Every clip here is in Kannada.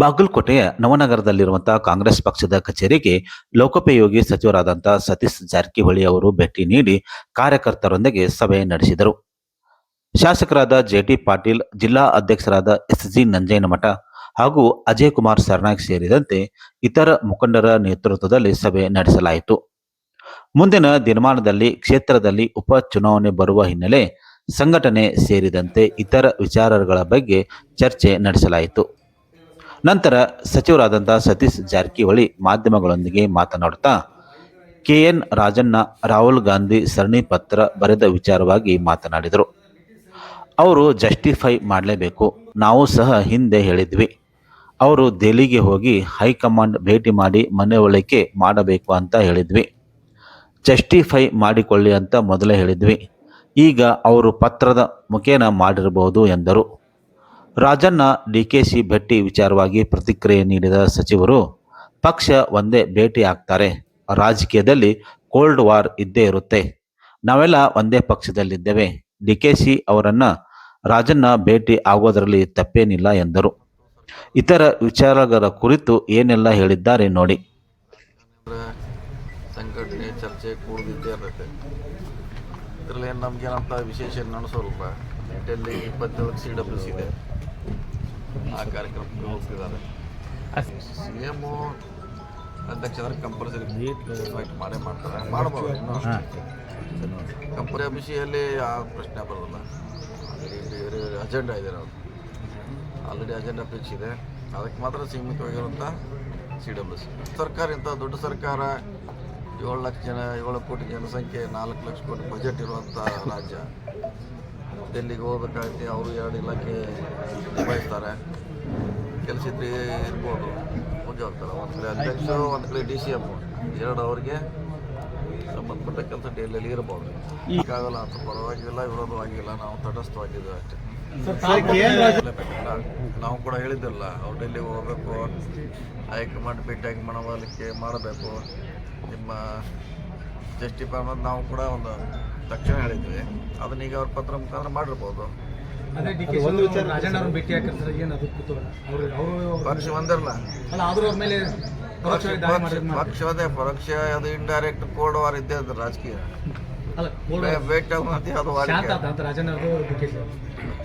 ಬಾಗಲಕೋಟೆಯ ನವನಗರದಲ್ಲಿರುವಂತಹ ಕಾಂಗ್ರೆಸ್ ಪಕ್ಷದ ಕಚೇರಿಗೆ ಲೋಕೋಪಯೋಗಿ ಸಚಿವರಾದಂತಹ ಸತೀಶ್ ಜಾರಕಿಹೊಳಿ ಅವರು ಭೇಟಿ ನೀಡಿ ಕಾರ್ಯಕರ್ತರೊಂದಿಗೆ ಸಭೆ ನಡೆಸಿದರು. ಶಾಸಕರಾದ ಜೆಟಿ ಪಾಟೀಲ್, ಜಿಲ್ಲಾ ಅಧ್ಯಕ್ಷರಾದ ಎಸ್ ಜಿ ನಂಜೇನಮಠ ಹಾಗೂ ಅಜಯ್ ಕುಮಾರ್ ಸರ್ನಾಯಕ್ ಸೇರಿದಂತೆ ಇತರ ಮುಖಂಡರ ನೇತೃತ್ವದಲ್ಲಿ ಸಭೆ ನಡೆಸಲಾಯಿತು. ಮುಂದಿನ ದಿನಮಾನದಲ್ಲಿ ಕ್ಷೇತ್ರದಲ್ಲಿ ಉಪ ಚುನಾವಣೆ ಬರುವ ಹಿನ್ನೆಲೆ ಸಂಘಟನೆ ಸೇರಿದಂತೆ ಇತರ ವಿಚಾರಗಳ ಬಗ್ಗೆ ಚರ್ಚೆ ನಡೆಸಲಾಯಿತು. ನಂತರ ಸಚಿವರಾದಂಥ ಸತೀಶ್ ಜಾರಕಿಹೊಳಿ ಮಾಧ್ಯಮಗಳೊಂದಿಗೆ ಮಾತನಾಡುತ್ತಾ, ಕೆಎನ್ ರಾಜಣ್ಣ, ರಾಹುಲ್ ಗಾಂಧಿ ಸರಣಿ ಪತ್ರ ಬರೆದ ವಿಚಾರವಾಗಿ ಮಾತನಾಡಿದರು. ಅವರು ಜಸ್ಟಿಫೈ ಮಾಡಲೇಬೇಕು. ನಾವು ಸಹ ಹಿಂದೆ ಹೇಳಿದ್ವಿ. ಅವರು ದೆಹಲಿಗೆ ಹೋಗಿ ಹೈಕಮಾಂಡ್ ಭೇಟಿ ಮಾಡಿ ಮನವೊಲಿಕೆ ಮಾಡಬೇಕು ಅಂತ ಹೇಳಿದ್ವಿ. ಜಸ್ಟಿಫೈ ಮಾಡಿಕೊಳ್ಳಿ ಅಂತ ಮೊದಲೇ ಹೇಳಿದ್ವಿ. ಈಗ ಅವರು ಪತ್ರದ ಮುಖೇನ ಮಾಡಿರಬಹುದು ಎಂದರು. ರಾಜಣ್ಣ ಡಿಕೆಶಿ ಭೇಟಿ ವಿಚಾರವಾಗಿ ಪ್ರತಿಕ್ರಿಯೆ ನೀಡಿದ ಸಚಿವರು, ಪಕ್ಷ ಒಂದೇ ಭೇಟಿ ಆಗ್ತಾರೆ, ರಾಜಕೀಯದಲ್ಲಿ ಕೋಲ್ಡ್ ವಾರ್ ಇದ್ದೇ ಇರುತ್ತೆ, ನಾವೆಲ್ಲ ಒಂದೇ ಪಕ್ಷದಲ್ಲಿದ್ದೇವೆ ಡಿಕೆಶಿ ಅವರನ್ನು ರಾಜಣ್ಣ ಭೇಟಿ ಆಗೋದರಲ್ಲಿ ತಪ್ಪೇನಿಲ್ಲ ಎಂದರು. ಇತರ ವಿಚಾರಗಳ ಕುರಿತು ಏನೆಲ್ಲ ಹೇಳಿದ್ದಾರೆ ನೋಡಿ. ಸಂಘಟನೆ ಚರ್ಚೆ ಕೂಡಿದ್ದೇ ಇದರಲ್ಲಿ ನಮಗೇನಂತ ವಿಶೇಷ ಏನು ನಡೆಸೋಲ್ಪ ಡೆಲ್ಲಿ ಇಪ್ಪತ್ತೇಳಕ್ಕೆ ಸಿ ಡಬ್ಲ್ಯೂಸ್ ಇದೆ. ಆ ಕಾರ್ಯಕ್ರಮಕ್ಕೆ ಹೋಗ್ತಿದ್ದಾರೆ. ಸಿ ಎಮ್ಮು ಅಧ್ಯಕ್ಷರ ಕಂಪಲ್ಸರಿ ಇನ್ವೈಟ್ ಮಾಡೇ ಮಾಡ್ತಾರೆ. ಮಾಡ್ಬೋದು. ಕಂಪನಿ ಅಭಿಷಿಯಲ್ಲಿ ಯಾವ ಪ್ರಶ್ನೆ ಬರೋದಿಲ್ಲ. ಅಜೆಂಡಾ ಇದೆ ನಾವು ಆಲ್ರೆಡಿ ಅಜೆಂಡಾ ಫಿಕ್ಸ್ ಇದೆ. ಅದಕ್ಕೆ ಮಾತ್ರ ಸೀಮಿತವಾಗಿರುವಂಥ ಸಿ ಡಬ್ಲ್ಯೂ ಸಿ ಸರ್ಕಾರ ಇಂಥ ದೊಡ್ಡ ಸರ್ಕಾರ ಏಳು ಲಕ್ಷ ಜನ ಏಳು ಕೋಟಿ ಜನಸಂಖ್ಯೆ ನಾಲ್ಕು ಲಕ್ಷ ಕೋಟಿ ಬಜೆಟ್ ಇರುವಂಥ ರಾಜ್ಯ. ಡೆಲ್ಲಿಗೆ ಹೋಗ್ಬೇಕಾಗತ್ತೆ ಅವರು ಎರಡು ಇಲಾಖೆ ನಿಭಾಯಿಸ್ತಾರೆ. ಕೆಲಸ ಇದ್ರೆ ಇರ್ಬೋದು ಮುಂಜೆ ಹೋಗ್ತಾರೆ. ಒಂದು ಕಡೆ ಅಧ್ಯಕ್ಷರು ಒಂದು ಕಡೆ ಡಿ ಸಿ ಎಂ ಎರಡು ಅವರಿಗೆ ಸಂಬಂಧಪಟ್ಟ ಕೆಲಸ ಡೆಲ್ಲಿಯಲ್ಲಿ ಇರ್ಬೋದು. ಈಗಾಗಲ್ಲ ಅಂತ ಪರವಾಗಿಲ್ಲ ವಿರೋಧವಾಗಿಲ್ಲ ನಾವು ತಟಸ್ಥವಾಗಿದ್ದೀವಿ ಅಷ್ಟೇ. ನಾವು ಕೂಡ ಹೇಳಿದ್ದಿಲ್ಲ ಅವ್ರು ಡೆಲ್ಲಿಗೆ ಹೋಗ್ಬೇಕು? ಹೈಕಮಾಂಡ್ ಭೇಟಿಯಾಗಿ ಮನವೊಲಿಕೆ ಮಾಡಬೇಕು. ನಿಮ್ಮ ಜಸ್ಟಿಫೈ ಅನ್ನೋದು ನಾವು ಕೂಡ ಒಂದು ತಕ್ಷಣ ಹೇಳಿದ್ವಿ. ಅದನ್ನ ಈಗ ಅವ್ರ ಪತ್ರ ಮುಖಾಂತರ ಮಾಡಿರ್ಬೋದು. ಪಕ್ಷ ಒಂದಿರಲ್ಲ ಅಲ್ಲ ಆದ್ರೂ ಮೇಲೆ ಪರೋಕ್ಷವಾಗಿ ದಾಳಿ ಪಕ್ಷ ಅದೇ ಪರೋಕ್ಷ ಅದು ಇಂಡೈರೆಕ್ಟ್ ಕೋಲ್ಡ್ ವಾರ್ ಇದ್ದೇ ಅದು ರಾಜಕೀಯ. ಭೇಟಿ ಆಗೋದು ಅದು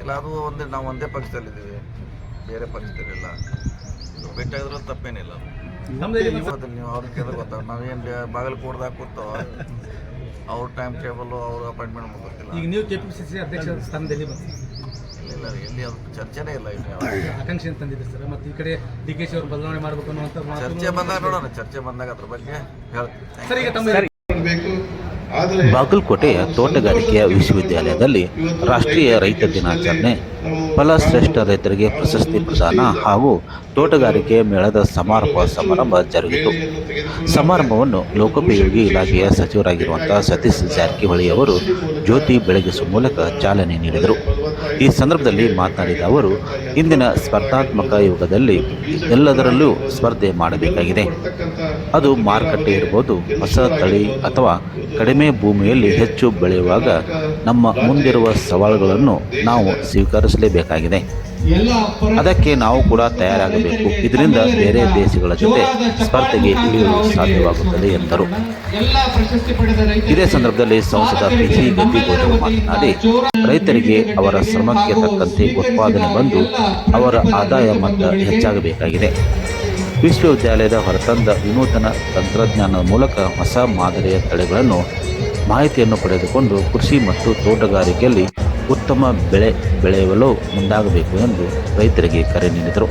ಇಲ್ಲ ಅದು ಒಂದೇ ನಾವು ಒಂದೇ ಪಕ್ಷದಲ್ಲಿದ್ದೀವಿ. ಬೇರೆ ಪಕ್ಷದಲ್ಲಿಲ್ಲ. ಭೇಟಿ ಆಗಿದ್ರು ತಪ್ಪೇನಿಲ್ಲ ನೀವು ಅವ್ರಿಗೆ ಕೇಳಿದ್ರೆ ಗೊತ್ತಾಗ ನಾವೇನು ಬಾಗಲಕೋಟದಾಗ ಕೂತೋ ಅವ್ರ ಟೈಮ್ ಟೇಬಲ್ ಅವ್ರ ಅಪಾಯಿಂಟ್ಮೆಂಟ್ ಗೊತ್ತಿಲ್ಲ. ಈಗ ನೀವು ಕೆ ಪಿ ಸಿ ಸಿ ಅಧ್ಯಕ್ಷ ಸ್ಥಾನದಲ್ಲಿ ಬಂದು ಇಲ್ಲ ಎಲ್ಲಿ ಅದು ಚರ್ಚೆನೇ ಇಲ್ಲ ಇಲ್ಲಿ ಆಕಾಂಕ್ಷೆ ಅಂತ ತಂದಿದ್ದೆ ಸರ್. ಮತ್ತೆ ಈ ಕಡೆ ಡಿ ಕೆ ಶಿ ಅವರು ಬದಲಾವಣೆ ಮಾಡಬೇಕು ಅನ್ನುವಂಥ ಮಾತು ಚರ್ಚೆ ಬಂದಾಗ ನೋಡೋಣ ಚರ್ಚೆ ಬಂದಾಗ ಅದ್ರ ಬಗ್ಗೆ ಹೇಳ್ತೀನಿ. ಸರ್ ಈಗ ತಮ್ಮ ಬೇಕು ಬಾಗಲಕೋಟೆಯ ತೋಟಗಾರಿಕೆಯ ವಿಶ್ವವಿದ್ಯಾಲಯದಲ್ಲಿ ರಾಷ್ಟ್ರೀಯ ರೈತ ದಿನಾಚರಣೆ ಫಲಶ್ರೇಷ್ಠ ರೈತರಿಗೆ ಪ್ರಶಸ್ತಿ ಪ್ರದಾನ ಹಾಗೂ ತೋಟಗಾರಿಕೆ ಮೇಳದ ಸಮಾರೋಪ ಸಮಾರಂಭ ಜರುಗಿತು. ಸಮಾರಂಭವನ್ನು ಲೋಕೋಪಯೋಗಿ ಇಲಾಖೆಯ ಸಚಿವರಾಗಿರುವಂತಹ ಸತೀಶ್ ಜಾರಕಿಹೊಳಿ ಅವರು ಜ್ಯೋತಿ ಬೆಳಗಿಸುವ ಮೂಲಕ ಚಾಲನೆ ನೀಡಿದರು. ಈ ಸಂದರ್ಭದಲ್ಲಿ ಮಾತನಾಡಿದ ಅವರು, ಇಂದಿನ ಸ್ಪರ್ಧಾತ್ಮಕ ಯುಗದಲ್ಲಿ ಎಲ್ಲದರಲ್ಲೂ ಸ್ಪರ್ಧೆ ಮಾಡಬೇಕಾಗಿದೆ. ಅದು ಮಾರುಕಟ್ಟೆ ಇರ್ಬೋದು, ಹೊಸ ತಳಿ ಅಥವಾ ಕಡಿಮೆ ಭೂಮಿಯಲ್ಲಿ ಹೆಚ್ಚು ಬೆಳೆಯುವಾಗ ನಮ್ಮ ಮುಂದಿರುವ ಸವಾಲುಗಳನ್ನು ನಾವು ಸ್ವೀಕರಿಸಲೇಬೇಕಾಗಿದೆ. ಅದಕ್ಕೆ ನಾವು ಕೂಡ ತಯಾರಾಗಬೇಕು. ಇದರಿಂದ ಬೇರೆ ದೇಶಗಳ ಜೊತೆ ಸ್ಪರ್ಧೆಗೆ ಇಳಿಯಲು ಸಾಧ್ಯವಾಗುತ್ತದೆ ಎಂದರು. ಇದೇ ಸಂದರ್ಭದಲ್ಲಿ ಸಂಸದ ಪಿಸಿ ಗದ್ದಿಗೌಡರು ಮಾತನಾಡಿ ರೈತರಿಗೆ ಅವರ ಶ್ರಮಕ್ಕೆ ತಕ್ಕಂತೆ ಉತ್ಪಾದನೆ ಬಂದು ಅವರ ಆದಾಯ ಮಟ್ಟ ಹೆಚ್ಚಾಗಬೇಕಾಗಿದೆ. ವಿಶ್ವವಿದ್ಯಾಲಯದ ಹೊರತಂದ ವಿನೂತನ ತಂತ್ರಜ್ಞಾನದ ಮೂಲಕ ಹೊಸ ಮಾದರಿಯ ತಳಿಗಳನ್ನು ಮಾಹಿತಿಯನ್ನು ಪಡೆದುಕೊಂಡು ಕೃಷಿ ಮತ್ತು ತೋಟಗಾರಿಕೆಯಲ್ಲಿ ಉತ್ತಮ ಬೆಳೆ ಬೆಳೆಯಲು ಮುಂದಾಗಬೇಕು ಎಂದು ರೈತರಿಗೆ ಕರೆ ನೀಡಿದರು.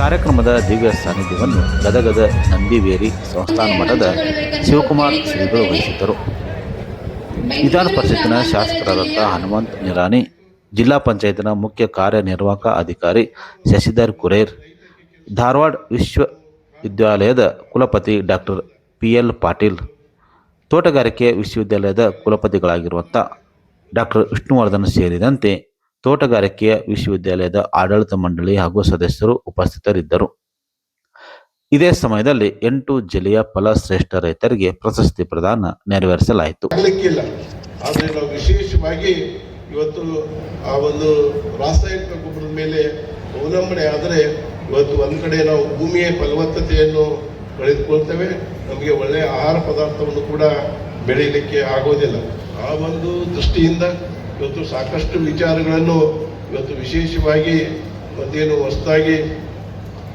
ಕಾರ್ಯಕ್ರಮದ ದಿವ್ಯ ಸಾನ್ನಿಧ್ಯವನ್ನು ಗದಗದ ನಂದಿವೇರಿ ಸಂಸ್ಥಾನ ಮಠದ ಶಿವಕುಮಾರ್ ಶ್ರೀಗಳು ವಹಿಸಿದ್ದರು. ವಿಧಾನ ಪರಿಷತ್ತಿನ ಶಾಸಕರಾದಂಥ ಹನುಮಂತ್ ನಿರಾಣಿ, ಜಿಲ್ಲಾ ಪಂಚಾಯತ್ನ ಮುಖ್ಯ ಕಾರ್ಯನಿರ್ವಾಹಕ ಅಧಿಕಾರಿ ಶಶಿಧರ್ ಕುರೇರ್, ಧಾರವಾಡ ವಿಶ್ವವಿದ್ಯಾಲಯದ ಕುಲಪತಿ ಡಾಕ್ಟರ್ ಪಿ ಎಲ್ ಪಾಟೀಲ್, ತೋಟಗಾರಿಕೆ ವಿಶ್ವವಿದ್ಯಾಲಯದ ಕುಲಪತಿಗಳಾಗಿರುವಂಥ ಡಾಕ್ಟರ್ ವಿಷ್ಣುವರ್ಧನ್ ಸೇರಿದಂತೆ ತೋಟಗಾರಿಕೆಯ ವಿಶ್ವವಿದ್ಯಾಲಯದ ಆಡಳಿತ ಮಂಡಳಿ ಹಾಗೂ ಸದಸ್ಯರು ಉಪಸ್ಥಿತರಿದ್ದರು. ಇದೇ ಸಮಯದಲ್ಲಿ ಎಂಟು ಜಿಲ್ಲೆಯ ಫಲಶ್ರೇಷ್ಠ ರೈತರಿಗೆ ಪ್ರಶಸ್ತಿ ಪ್ರದಾನ ನೆರವೇರಿಸಲಾಯಿತು. ಆದರೆ ವಿಶೇಷವಾಗಿ ಇವತ್ತು ಆ ಒಂದು ರಾಸಾಯನಿಕ ಗೊಬ್ಬರದ ಮೇಲೆ ಅವಲಂಬನೆ ಆದರೆ ಇವತ್ತು ಒಂದು ಕಡೆ ನಾವು ಭೂಮಿಯ ಫಲವತ್ತತೆಯನ್ನು ಕಳೆದುಕೊಳ್ತೇವೆ. ನಮಗೆ ಒಳ್ಳೆಯ ಆಹಾರ ಪದಾರ್ಥವನ್ನು ಕೂಡ ಬೆಳೀಲಿಕ್ಕೆ ಆಗೋದಿಲ್ಲ. ಆ ಒಂದು ದೃಷ್ಟಿಯಿಂದ ಇವತ್ತು ಸಾಕಷ್ಟು ವಿಚಾರಗಳನ್ನು ಇವತ್ತು ವಿಶೇಷವಾಗಿ ಮತ್ತೇನು ಹೊಸದಾಗಿ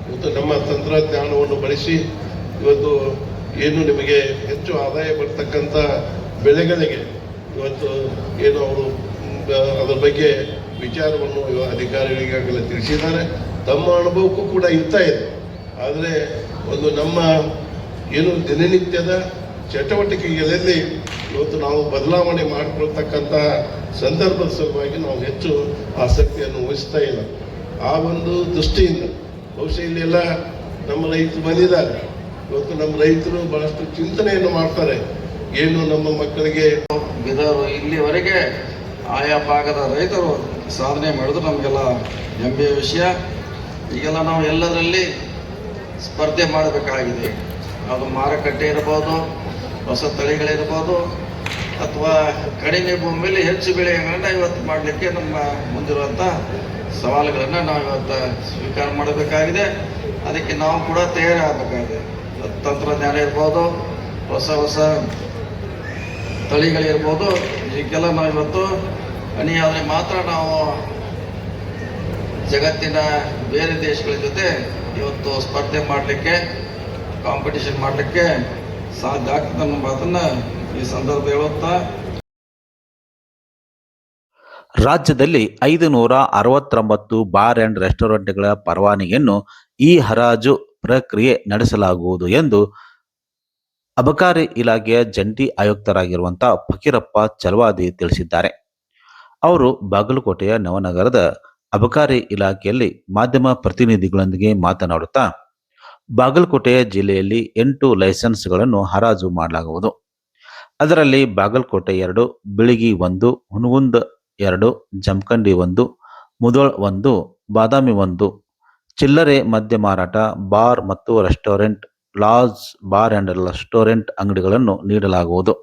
ಇವತ್ತು ನಮ್ಮ ತಂತ್ರಜ್ಞಾನವನ್ನು ಬಳಸಿ ಇವತ್ತು ಏನು ನಿಮಗೆ ಹೆಚ್ಚು ಆದಾಯ ಬರ್ತಕ್ಕಂಥ ಬೆಳೆಗಳಿಗೆ ಇವತ್ತು ಏನು ಅವರು ಅದರ ಬಗ್ಗೆ ವಿಚಾರವನ್ನು ಅಧಿಕಾರಿಗಳಿಗಾಗಲೇ ತಿಳಿಸಿದ್ದಾರೆ. ತಮ್ಮ ಅನುಭವಕ್ಕೂ ಕೂಡ ಇರ್ತಾ ಇದೆ. ಆದರೆ ಒಂದು ನಮ್ಮ ಏನು ದಿನನಿತ್ಯದ ಚಟುವಟಿಕೆಗಳಲ್ಲಿ ಇವತ್ತು ನಾವು ಬದಲಾವಣೆ ಮಾಡಿಕೊಳ್ತಕ್ಕಂತಹ ಸಂದರ್ಭದ ಸಲುವಾಗಿ ನಾವು ಹೆಚ್ಚು ಆಸಕ್ತಿಯನ್ನು ವಹಿಸ್ತಾ ಇಲ್ಲ. ಆ ಒಂದು ದೃಷ್ಟಿಯಿಂದ ಬಹುಶಃ ಇಲ್ಲೆಲ್ಲ ನಮ್ಮ ರೈತರು ಬಂದಿದ್ದಾರೆ. ಇವತ್ತು ನಮ್ಮ ರೈತರು ಬಹಳಷ್ಟು ಚಿಂತನೆಯನ್ನು ಮಾಡ್ತಾರೆ. ಏನು ನಮ್ಮ ಮಕ್ಕಳಿಗೆ ಬಿದರು ಇಲ್ಲಿವರೆಗೆ ಆಯಾ ಭಾಗದ ರೈತರು ಸಾಧನೆ ಮಾಡಿದ್ರು. ನಮಗೆಲ್ಲ ಹೆಮ್ಮೆಯ ವಿಷಯ. ಈಗೆಲ್ಲ ನಾವು ಎಲ್ಲದರಲ್ಲಿ ಸ್ಪರ್ಧೆ ಮಾಡಬೇಕಾಗಿದೆ. ಅದು ಮಾರುಕಟ್ಟೆ ಇರ್ಬೋದು ಹೊಸ ತಳಿಗಳಿರ್ಬೋದು ಅಥವಾ ಕಡಿಮೆ ಭೂಮಿಯಲ್ಲಿ ಹೆಚ್ಚು ಬೆಳೆಗಳನ್ನು ಇವತ್ತು ಮಾಡಲಿಕ್ಕೆ ನಮ್ಮ ಮುಂದಿರುವಂಥ ಸವಾಲುಗಳನ್ನು ನಾವು ಇವತ್ತು ಸ್ವೀಕಾರ ಮಾಡಬೇಕಾಗಿದೆ. ಅದಕ್ಕೆ ನಾವು ಕೂಡ ತಯಾರಿ ಆಗಬೇಕಾಗಿದೆ ತಂತ್ರಜ್ಞಾನ ಇರ್ಬೋದು, ಹೊಸ ಹೊಸ ತಳಿಗಳಿರ್ಬೋದು ಇದಕ್ಕೆಲ್ಲ ನಾವು ಇವತ್ತು ಅಣಿಯಾದರೆ ಮಾತ್ರ ನಾವು ಜಗತ್ತಿನ ಬೇರೆ ದೇಶಗಳ ಜೊತೆ ಇವತ್ತು ಸ್ಪರ್ಧೆ ಮಾಡಲಿಕ್ಕೆ ಕಾಂಪಿಟೇಷನ್ ಮಾಡಲಿಕ್ಕೆ ಸಾಧ್ಯ ಆಗ್ತದೆ ಅನ್ನೋ ಮಾತನ್ನ ಈ ಸಂದರ್ಭ ಹೇಳುತ್ತಾ ರಾಜ್ಯದಲ್ಲಿ ಐದು ನೂರ ಅರವತ್ತೊಂಬತ್ತು ಬಾರ್ ಅಂಡ್ ರೆಸ್ಟೋರೆಂಟ್ಗಳ ಪರವಾನಗಿಯನ್ನು ಈ ಹರಾಜು ಪ್ರಕ್ರಿಯೆ ನಡೆಸಲಾಗುವುದು ಎಂದು ಅಬಕಾರಿ ಇಲಾಖೆಯ ಜಂಟಿ ಆಯುಕ್ತರಾಗಿರುವಂತಹ ಫಕೀರಪ್ಪ ಚಲವಾದಿ ತಿಳಿಸಿದ್ದಾರೆ. ಅವರು ಬಾಗಲಕೋಟೆಯ ನವನಗರದ ಅಬಕಾರಿ ಇಲಾಖೆಯಲ್ಲಿ ಮಾಧ್ಯಮ ಪ್ರತಿನಿಧಿಗಳೊಂದಿಗೆ ಮಾತನಾಡುತ್ತಾ ಬಾಗಲಕೋಟೆಯ ಜಿಲ್ಲೆಯಲ್ಲಿ ಎಂಟು ಲೈಸೆನ್ಸ್ಗಳನ್ನು ಹರಾಜು ಮಾಡಲಾಗುವುದು. ಅದರಲ್ಲಿ ಬಾಗಲಕೋಟೆ ಎರಡು, ಬಿಳಿಗಿ ಒಂದು ಹುನಗುಂದ ಎರಡು, ಜಮಖಂಡಿ ಒಂದು, ಮುದೋಳ್ ಒಂದು, ಬಾದಾಮಿ ಒಂದು, ಚಿಲ್ಲರೆ ಮದ್ಯ ಮಾರಾಟ, ಬಾರ್ ಮತ್ತು restaurant, lodge, bar and restaurant ಅಂಗಡಿಗಳನ್ನು ನೀಡಲಾಗುವುದು.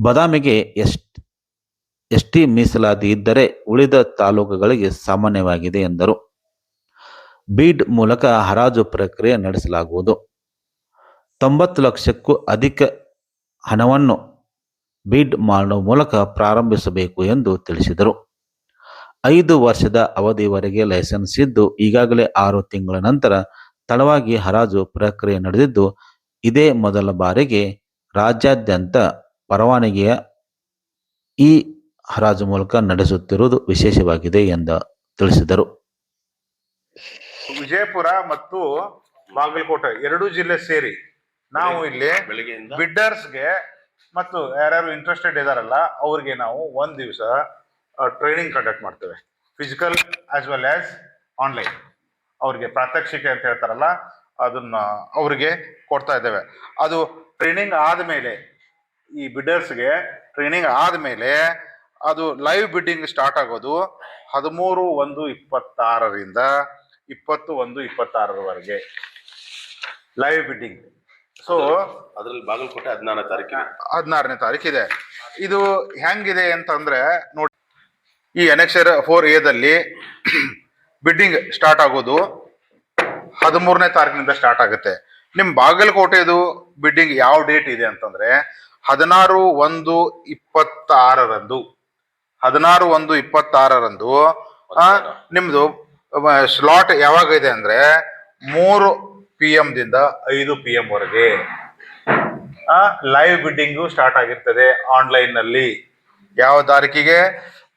ಬಾದಾಮಿಗೆ ಎಸ್ ಟಿ ಮೀಸಲಾತಿ ಇದ್ದರೆ ಉಳಿದ ತಾಲೂಕುಗಳಿಗೆ ಸಾಮಾನ್ಯವಾಗಿದೆ ಎಂದರು. ಬೀಡ್ ಮೂಲಕ ಹರಾಜು ಪ್ರಕ್ರಿಯೆ ನಡೆಸಲಾಗುವುದು. ತೊಂಬತ್ತು ಲಕ್ಷಕ್ಕೂ ಅಧಿಕ ಹಣವನ್ನು ಬೀಡ್ ಮಾಡುವ ಮೂಲಕ ಪ್ರಾರಂಭಿಸಬೇಕು ಎಂದು ತಿಳಿಸಿದರು. ಐದು ವರ್ಷದ ಅವಧಿವರೆಗೆ ಲೈಸೆನ್ಸ್ ಇದ್ದು, ಈಗಾಗಲೇ ಆರು ತಿಂಗಳ ನಂತರ ತಡವಾಗಿ ಹರಾಜು ಪ್ರಕ್ರಿಯೆ ನಡೆದಿದ್ದು, ಇದೇ ಮೊದಲ ಬಾರಿಗೆ ರಾಜ್ಯಾದ್ಯಂತ ಪರವಾನಗಿಯ ಈ ಹರಾಜು ಮೂಲಕ ನಡೆಸುತ್ತಿರುವುದು ವಿಶೇಷವಾಗಿದೆ ಎಂದು ತಿಳಿಸಿದರು. ವಿಜಯಪುರ ಮತ್ತು ಬಾಗಲಕೋಟೆ ಎರಡೂ ಜಿಲ್ಲೆ ಸೇರಿ ನಾವು ಇಲ್ಲಿ ಬಿಡ್ಡರ್ಸ್ಗೆ ಮತ್ತು ಯಾರ್ಯಾರು ಇಂಟ್ರೆಸ್ಟೆಡ್ ಇದಾರಲ್ಲ ಅವ್ರಿಗೆ ನಾವು ಒಂದು ದಿವಸ ಟ್ರೈನಿಂಗ್ ಕಂಡಕ್ಟ್ ಮಾಡ್ತೇವೆ. Physical as well as online ಅವ್ರಿಗೆ ಪ್ರಾತ್ಯಕ್ಷಿಕೆ ಅಂತ ಹೇಳ್ತಾರಲ್ಲ ಅದನ್ನ ಅವ್ರಿಗೆ ಕೊಡ್ತಾ ಇದ್ದೇವೆ. ಅದು ಟ್ರೈನಿಂಗ್ ಆದಮೇಲೆ ಈ ಬಿಡ್ಡರ್ಸ್ಗೆ ಟ್ರೈನಿಂಗ್ ಆದಮೇಲೆ ಅದು ಲೈವ್ ಬಿಡ್ಡಿಂಗ್ ಸ್ಟಾರ್ಟ್ ಆಗೋದು ಹದಿಮೂರು ಒಂದು ಇಪ್ಪತ್ತಾರರಿಂದ ಇಪ್ಪತ್ತು ಒಂದು ಇಪ್ಪತ್ತಾರರವರೆಗೆ. ಲೈವ್ ಬಿಡ್ಡಿಂಗ್ ಸೊ ಅದ್ರಲ್ಲಿ ಬಾಗಲಕೋಟೆ ಹದಿನಾರನೇ ತಾರೀಕು ಹದಿನಾರನೇ ತಾರೀಕಿದೆ. ಇದು ಹೆಂಗಿದೆ ಅಂತಂದ್ರೆ ನೋಡಿ ಈ ಎನೆಕ್ಷರ್ ಫೋರ್ ಎದಲ್ಲಿ ಬಿಡ್ಡಿಂಗ್ ಸ್ಟಾರ್ಟ್ ಆಗೋದು ಹದಿಮೂರನೇ ತಾರೀಕಿನಿಂದ ಸ್ಟಾರ್ಟ್ ಆಗುತ್ತೆ. ನಿಮ್ಮ ಬಾಗಲಕೋಟೆದು ಬಿಡ್ಡಿಂಗ್ ಯಾವ ಡೇಟ್ ಇದೆ ಅಂತಂದ್ರೆ ಹದಿನಾರು ಒಂದು ಇಪ್ಪತ್ತಾರರಂದು. ಹದಿನಾರು ಒಂದು ಇಪ್ಪತ್ತಾರರಂದು ನಿಮ್ಮದು ನಿಮ್ದು ಸ್ಲಾಟ್ ಯಾವಾಗ ಇದೆ ಅಂದ್ರೆ ಮೂರು ಪಿ ಎಂ ದಿಂದ ಐದು ಪಿ ಎಂ ವರೆಗೆ. ಲೈವ್ ಬಿಡ್ಡಿಂಗು ಸ್ಟಾರ್ಟ್ ಆಗಿರ್ತದೆ ಆನ್ಲೈನ್ನಲ್ಲಿ. ಯಾವ ತಾರೀಕಿಗೆ?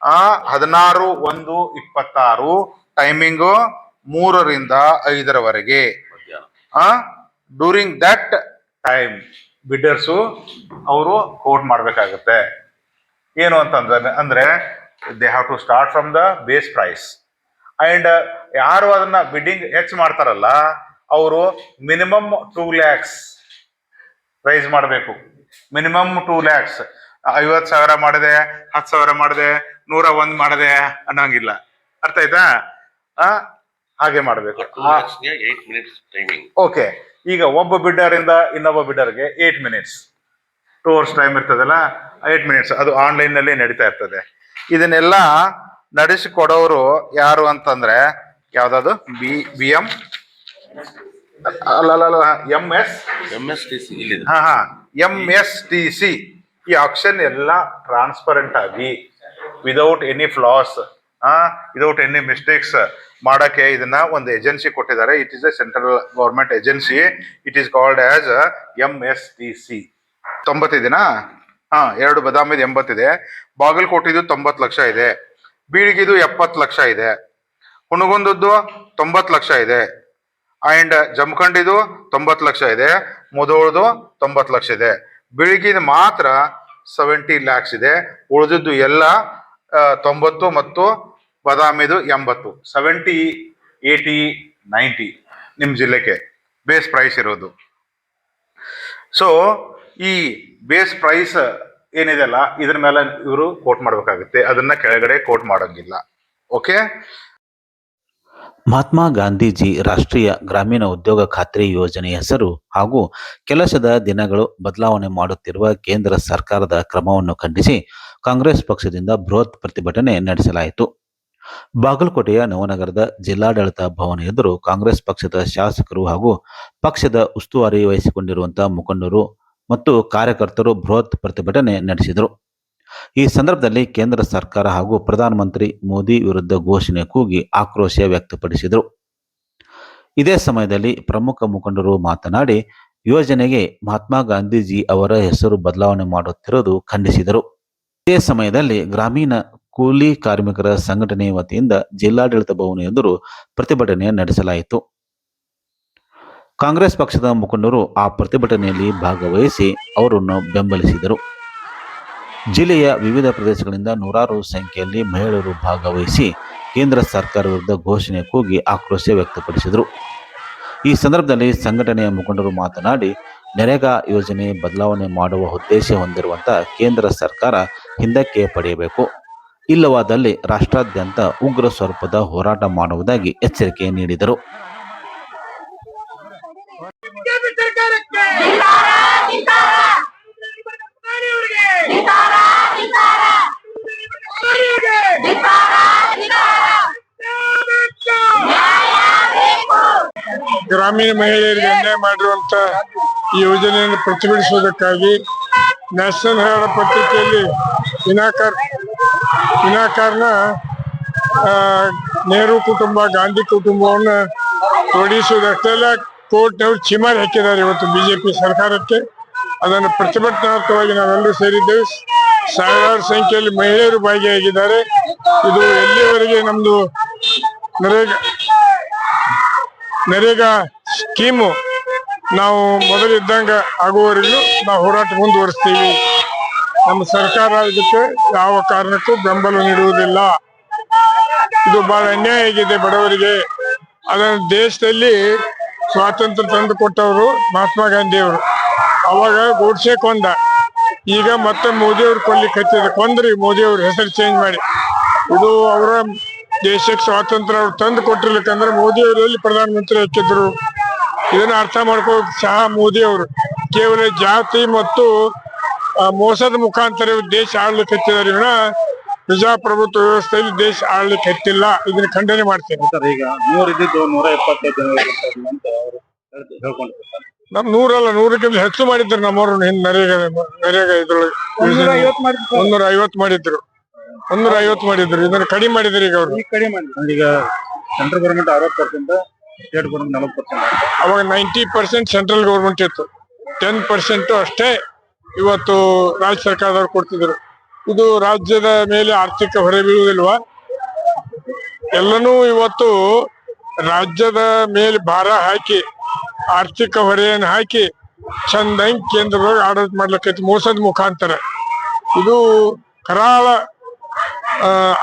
ಆ ಹದಿನಾರು ಒಂದು ಇಪ್ಪತ್ತಾರು ಟೈಮಿಂಗು ಮೂರರಿಂದ ಐದರವರೆಗೆ. ಡ್ಯೂರಿಂಗ್ ದಟ್ ಟೈಮ್ ಬಿಡ್ಡರ್ಸು ಅವರು ಕೋಟ್ ಮಾಡಬೇಕಾಗುತ್ತೆ. ಏನು ಅಂತಂದ್ರೆ, ಅಂದ್ರೆ they have to start from the base price and ಯಾರು ಅದನ್ನ ಬಿಡ್ಡಿಂಗ್ ಹೆಚ್ಚು ಮಾಡ್ತಾರಲ್ಲ ಅವರು ಮಿನಿಮಮ್ ಟೂ ಲ್ಯಾಕ್ಸ್ ರೈಸ್ ಮಾಡಬೇಕು. ಮಿನಿಮಮ್ ಟೂ ಲ್ಯಾಕ್ಸ್ ಐವತ್ತು ಸಾವಿರ ಮಾಡಿದೆ ಹತ್ತು ಸಾವಿರ ಮಾಡಿದೆ ನೂರ ಒಂದ್ ಮಾಡಿದೆ ಅನ್ನೋಂಗಿಲ್ಲ. ಅರ್ಥ ಆಯ್ತಾ? ಹಾಗೆ ಮಾಡಬೇಕು. ಓಕೆ ಈಗ ಒಬ್ಬ ಬಿಡ್ಡರ್ ಇಂದ ಇನ್ನೊಬ್ಬ ಬಿಡ್ಡರ್ಗೆ eight minutes two hours time ಇರ್ತದಲ್ಲ ಏಟ್ ಮಿನಿಟ್ಸ್ ಅದು ಆನ್ಲೈನ್ನಲ್ಲಿ ನಡೀತಾ ಇರ್ತದೆ. ಇದನ್ನೆಲ್ಲ ನಡೆಸಿಕೊಡೋರು ಯಾರು ಅಂತಂದ್ರೆ ಯಾವ್ದಾದ್ರು ಬಿ ಬಿ ಎಂ ಅಲ್ಲ M S M S T C ಹಾ ಹಾ. ಎಂ ಎಸ್ ಟಿ ಸಿ ಈ ಆಕ್ಷನ್ ಎಲ್ಲ ಟ್ರಾನ್ಸ್ಪರೆಂಟ್ ಆಗಿ without any flaws without any mistakes ಮಾಡಕ್ಕೆ ಇದನ್ನ ಒಂದು ಏಜೆನ್ಸಿ ಕೊಟ್ಟಿದ್ದಾರೆ. It is a central government agency it is called as M S T C ತೊಂಬತ್ತಿದೆನಾ ಹಾ ಎರಡು ಬದಾಮಿದು ಎಂಬತ್ತಿದೆ. ಕೊಟ್ಟಿದ್ದು ತೊಂಬತ್ತು ಲಕ್ಷ ಇದೆ. ಬೀಳಿಗಿದು ಎಪ್ಪತ್ತು ಲಕ್ಷ ಇದೆ. ಹುಣಗುಂದದ್ದು ತೊಂಬತ್ತು ಲಕ್ಷ ಇದೆ. ಅಂಡ್ ಜಮಖಂಡಿದು ತೊಂಬತ್ತು ಲಕ್ಷ ಇದೆ. ಮುದೋಳದು ತೊಂಬತ್ತು ಲಕ್ಷ ಇದೆ. ಬೆಳಗಿನ ಮಾತ್ರ ಸೆವೆಂಟಿ ಲ್ಯಾಕ್ಸ್ ಇದೆ. ಉಳಿದಿದ್ದು ಎಲ್ಲ ತೊಂಬತ್ತು ಮತ್ತು ಬದಾಮಿದು ಎಂಬತ್ತು. ಸೆವೆಂಟಿ ಏಯ್ಟಿ ನೈಂಟಿ ನಿಮ್ಮ ಜಿಲ್ಲೆಗೆ ಬೇಸ್ ಪ್ರೈಸ್ ಇರೋದು. ಸೊ ಈ ಬೇಸ್ ಪ್ರೈಸ್ ಏನಿದೆಲ್ಲ ಇದ್ರ ಮೇಲೆ ಇವರು ಕೋಟ್ ಮಾಡಬೇಕಾಗುತ್ತೆ. ಅದನ್ನ ಕೆಳಗಡೆ ಕೋಟ್ ಮಾಡೋಂಗಿಲ್ಲ. ಓಕೆ ಮಹಾತ್ಮ ಗಾಂಧೀಜಿ ರಾಷ್ಟ್ರೀಯ ಗ್ರಾಮೀಣ ಉದ್ಯೋಗ ಖಾತ್ರಿ ಯೋಜನೆ ಹೆಸರು ಹಾಗೂ ಕೆಲಸದ ದಿನಗಳು ಬದಲಾವಣೆ ಮಾಡುತ್ತಿರುವ ಕೇಂದ್ರ ಸರ್ಕಾರದ ಕ್ರಮವನ್ನು ಖಂಡಿಸಿ ಕಾಂಗ್ರೆಸ್ ಪಕ್ಷದಿಂದ ಬೃಹತ್ ಪ್ರತಿಭಟನೆ ನಡೆಸಲಾಯಿತು. ಬಾಗಲಕೋಟೆಯ ನವನಗರದ ಜಿಲ್ಲಾಡಳಿತ ಭವನ ಎದುರು ಕಾಂಗ್ರೆಸ್ ಪಕ್ಷದ ಶಾಸಕರು ಹಾಗೂ ಪಕ್ಷದ ಉಸ್ತುವಾರಿ ವಹಿಸಿಕೊಂಡಿರುವಂತಹ ಮುಖಂಡರು ಮತ್ತು ಕಾರ್ಯಕರ್ತರು ಬೃಹತ್ ಪ್ರತಿಭಟನೆ ನಡೆಸಿದರು. ಈ ಸಂದರ್ಭದಲ್ಲಿ ಕೇಂದ್ರ ಸರ್ಕಾರ ಹಾಗೂ ಪ್ರಧಾನಮಂತ್ರಿ ಮೋದಿ ವಿರುದ್ಧ ಘೋಷಣೆ ಕೂಗಿ ಆಕ್ರೋಶ ವ್ಯಕ್ತಪಡಿಸಿದರು. ಇದೇ ಸಮಯದಲ್ಲಿ ಪ್ರಮುಖ ಮುಖಂಡರು ಮಾತನಾಡಿ, ಯೋಜನೆಗೆ ಮಹಾತ್ಮ ಗಾಂಧೀಜಿ ಅವರ ಹೆಸರು ಬದಲಾವಣೆ ಮಾಡುತ್ತಿರುವುದು ಖಂಡಿಸಿದರು. ಇದೇ ಸಮಯದಲ್ಲಿ ಗ್ರಾಮೀಣ ಕೂಲಿ ಕಾರ್ಮಿಕರ ಸಂಘಟನೆ ವತಿಯಿಂದ ಜಿಲ್ಲಾಡಳಿತ ಭವನ ಎದುರು ಪ್ರತಿಭಟನೆ ನಡೆಸಲಾಯಿತು. ಕಾಂಗ್ರೆಸ್ ಪಕ್ಷದ ಮುಖಂಡರು ಆ ಪ್ರತಿಭಟನೆಯಲ್ಲಿ ಭಾಗವಹಿಸಿ ಅವರನ್ನು ಬೆಂಬಲಿಸಿದರು. ಜಿಲ್ಲೆಯ ವಿವಿಧ ಪ್ರದೇಶಗಳಿಂದ ನೂರಾರು ಸಂಖ್ಯೆಯಲ್ಲಿ ಮಹಿಳೆಯರು ಭಾಗವಹಿಸಿ ಕೇಂದ್ರ ಸರ್ಕಾರ ವಿರುದ್ಧ ಘೋಷಣೆ ಕೂಗಿ ಆಕ್ರೋಶ ವ್ಯಕ್ತಪಡಿಸಿದರು. ಈ ಸಂದರ್ಭದಲ್ಲಿ ಸಂಘಟನೆಯ ಮುಖಂಡರು ಮಾತನಾಡಿ, ನರೇಗಾ ಯೋಜನೆ ಬದಲಾವಣೆ ಮಾಡುವ ಉದ್ದೇಶ ಹೊಂದಿರುವಂಥ ಕೇಂದ್ರ ಸರ್ಕಾರ ಹಿಂದಕ್ಕೆ ಪಡೆಯಬೇಕು. ಇಲ್ಲವಾದಲ್ಲಿ ರಾಷ್ಟ್ರಾದ್ಯಂತ ಉಗ್ರ ಸ್ವರೂಪದ ಹೋರಾಟ ಮಾಡುವುದಾಗಿ ಎಚ್ಚರಿಕೆ ನೀಡಿದರು ಕೇಂದ್ರ ಸರ್ಕಾರಕ್ಕೆ ಗ್ರಾಮೀಣ ಮಹಿಳೆಯರಿಗೆ ಅನ್ಯಾಯ ಮಾಡಿರುವಂತ ಈ ಯೋಜನೆಯನ್ನು ಪ್ರತಿಭಟಿಸುವುದಕ್ಕಾಗಿ ನ್ಯಾಷನಲ್ ಹೆರಾಲ್ಡ್ ಪತ್ರಿಕೆಯಲ್ಲಿ ವಿನಾಕಾರ ವಿನಾಕಾರಣ ನೆಹರು ಕುಟುಂಬ, ಗಾಂಧಿ ಕುಟುಂಬವನ್ನು ತೊಡಗಿಸುವುದಷ್ಟೇ ಅಲ್ಲ, ಕೋರ್ಟ್ನವರು ಚಿಮಾರಿ ಹಾಕಿದ್ದಾರೆ ಇವತ್ತು ಬಿಜೆಪಿ ಸರ್ಕಾರಕ್ಕೆ. ಅದನ್ನು ಪ್ರತಿಭಟನಾರ್ಥವಾಗಿ ನಾವೆಲ್ಲರೂ ಸೇರಿದ್ದೇವೆ. ಸಾವಿರಾರು ಸಂಖ್ಯೆಯಲ್ಲಿ ಮಹಿಳೆಯರು ಭಾಗಿಯಾಗಿದ್ದಾರೆ. ಇದು ಎಲ್ಲಿವರೆಗೆ ನಮ್ದು ನರೇಗಾ ನರೇಗಾ ಸ್ಕೀಮು ನಾವು ಮೊದಲಿದ್ದಂಗ ಆಗುವವರೆಗೂ ನಾವು ಹೋರಾಟ ಮುಂದುವರಿಸ್ತೀವಿ. ನಮ್ಮ ಸರ್ಕಾರ ಇದಕ್ಕೆ ಯಾವ ಕಾರಣಕ್ಕೂ ಬೆಂಬಲ ನೀಡುವುದಿಲ್ಲ. ಇದು ಬಹಳ ಅನ್ಯಾಯ ಆಗಿದೆ ಬಡವರಿಗೆ. ಅದನ್ನು ದೇಶದಲ್ಲಿ ಸ್ವಾತಂತ್ರ್ಯ ತಂದು ಕೊಟ್ಟವರು ಮಹಾತ್ಮ ಗಾಂಧಿಯವರು. ಅವಾಗ ಗೋಡ್ಸೆ ಕೊಂದ. ಈಗ ಮತ್ತೆ ಮೋದಿ ಕೊಲ್ಲಿ ಹತ್ತಿದ ಕೊಂದ್ರಿ ಮೋದಿ ಅವ್ರ ಹೆಸರು ಚೇಂಜ್ ಮಾಡಿ. ಇದು ಅವರ ದೇಶಕ್ಕೆ ಸ್ವಾತಂತ್ರ್ಯ ಅವ್ರು ತಂದು ಕೊಟ್ಟಿರ್ಲಿಕ್ಕಂದ್ರೆ ಮೋದಿ ಅವರು ಎಲ್ಲಿ ಪ್ರಧಾನಮಂತ್ರಿ ಹಾಕಿದ್ರು ಇದನ್ನ ಅರ್ಥ ಮಾಡ್ಕೋ ಸಹ ಮೋದಿ ಅವರು. ಕೇವಲ ಜಾತಿ ಮತ್ತು ಮೋಸದ ಮುಖಾಂತರ ದೇಶ ಆಳ್ಲಿಕ್ಕೆ ಹತ್ತಿದ್ದಾರೆ ವಿನ ಪ್ರಜಾಪ್ರಭುತ್ವ ವ್ಯವಸ್ಥೆಯಲ್ಲಿ ದೇಶ ಆಳ್ಲಿಕ್ಕೆ ಹತ್ತಿಲ್ಲ. ಇದನ್ನ ಖಂಡನೆ ಮಾಡ್ತೇನೆ. ಸರ್ ಈಗ ನೂರ ಇದ್ದಿದ್ದು ನೂರ ಸರ್. ನಮ್ ನೂರಲ್ಲ ನೂರಕ್ಕಿಂತ ಹೆಚ್ಚು ಮಾಡಿದ್ರು ನಮ್ಮವ್ರು ಹಿಂದ್ ನರೇಗಾ ನರೇಗಾ ಇದ್ರೊಳಗೆ. ಮುನ್ನೂರ ಐವತ್ತು ಮಾಡಿದ್ರು ಮುನ್ನೂರ ಐವತ್ತು ಮಾಡಿದ್ರು. ಇದನ್ನ ಕಡಿಮೆ ಮಾಡಿದ್ರು ಈಗ ಅವರು. ಈ ಕಡಿಮೆ ಮಾಡಿ ಈಗ ಸೆಂಟ್ರಲ್ ಗೌರ್ಮೆಂಟ್ ಅರವತ್ತು ಪರ್ಸೆಂಟ್ ಸ್ಟೇಟ್ ಗೌರ್ಮೆಂಟ್ ನಲವತ್ತು ಪರ್ಸೆಂಟ್ ಅವಾಗ ನೈಂಟಿ ಪರ್ಸೆಂಟ್ ಸೆಂಟ್ರಲ್ ಗೌರ್ಮೆಂಟ್ ಇತ್ತು. ಟೆನ್ ಪರ್ಸೆಂಟ್ ಅಷ್ಟೇ ಇವತ್ತು ರಾಜ್ಯ ಸರ್ಕಾರದವ್ರು ಕೊಡ್ತಿದ್ರು. ಇದು ರಾಜ್ಯದ ಮೇಲೆ ಆರ್ಥಿಕ ಹೊರೆ ಬೀಳುವುದಿಲ್ವಾ? ಎಲ್ಲನೂ ಇವತ್ತು ರಾಜ್ಯದ ಮೇಲೆ ಭಾರ ಹಾಕಿ, ಆರ್ಥಿಕ ಹೊರೆಯನ್ನು ಹಾಕಿ ಚಂದಂಗ್ ಕೇಂದ್ರದೊಳಗೆ ಆಡಳಿತ ಮಾಡ್ಲಿಕ್ಕೈತಿ ಮೋಸದ ಮುಖಾಂತರ. ಇದು ಕರಾಳ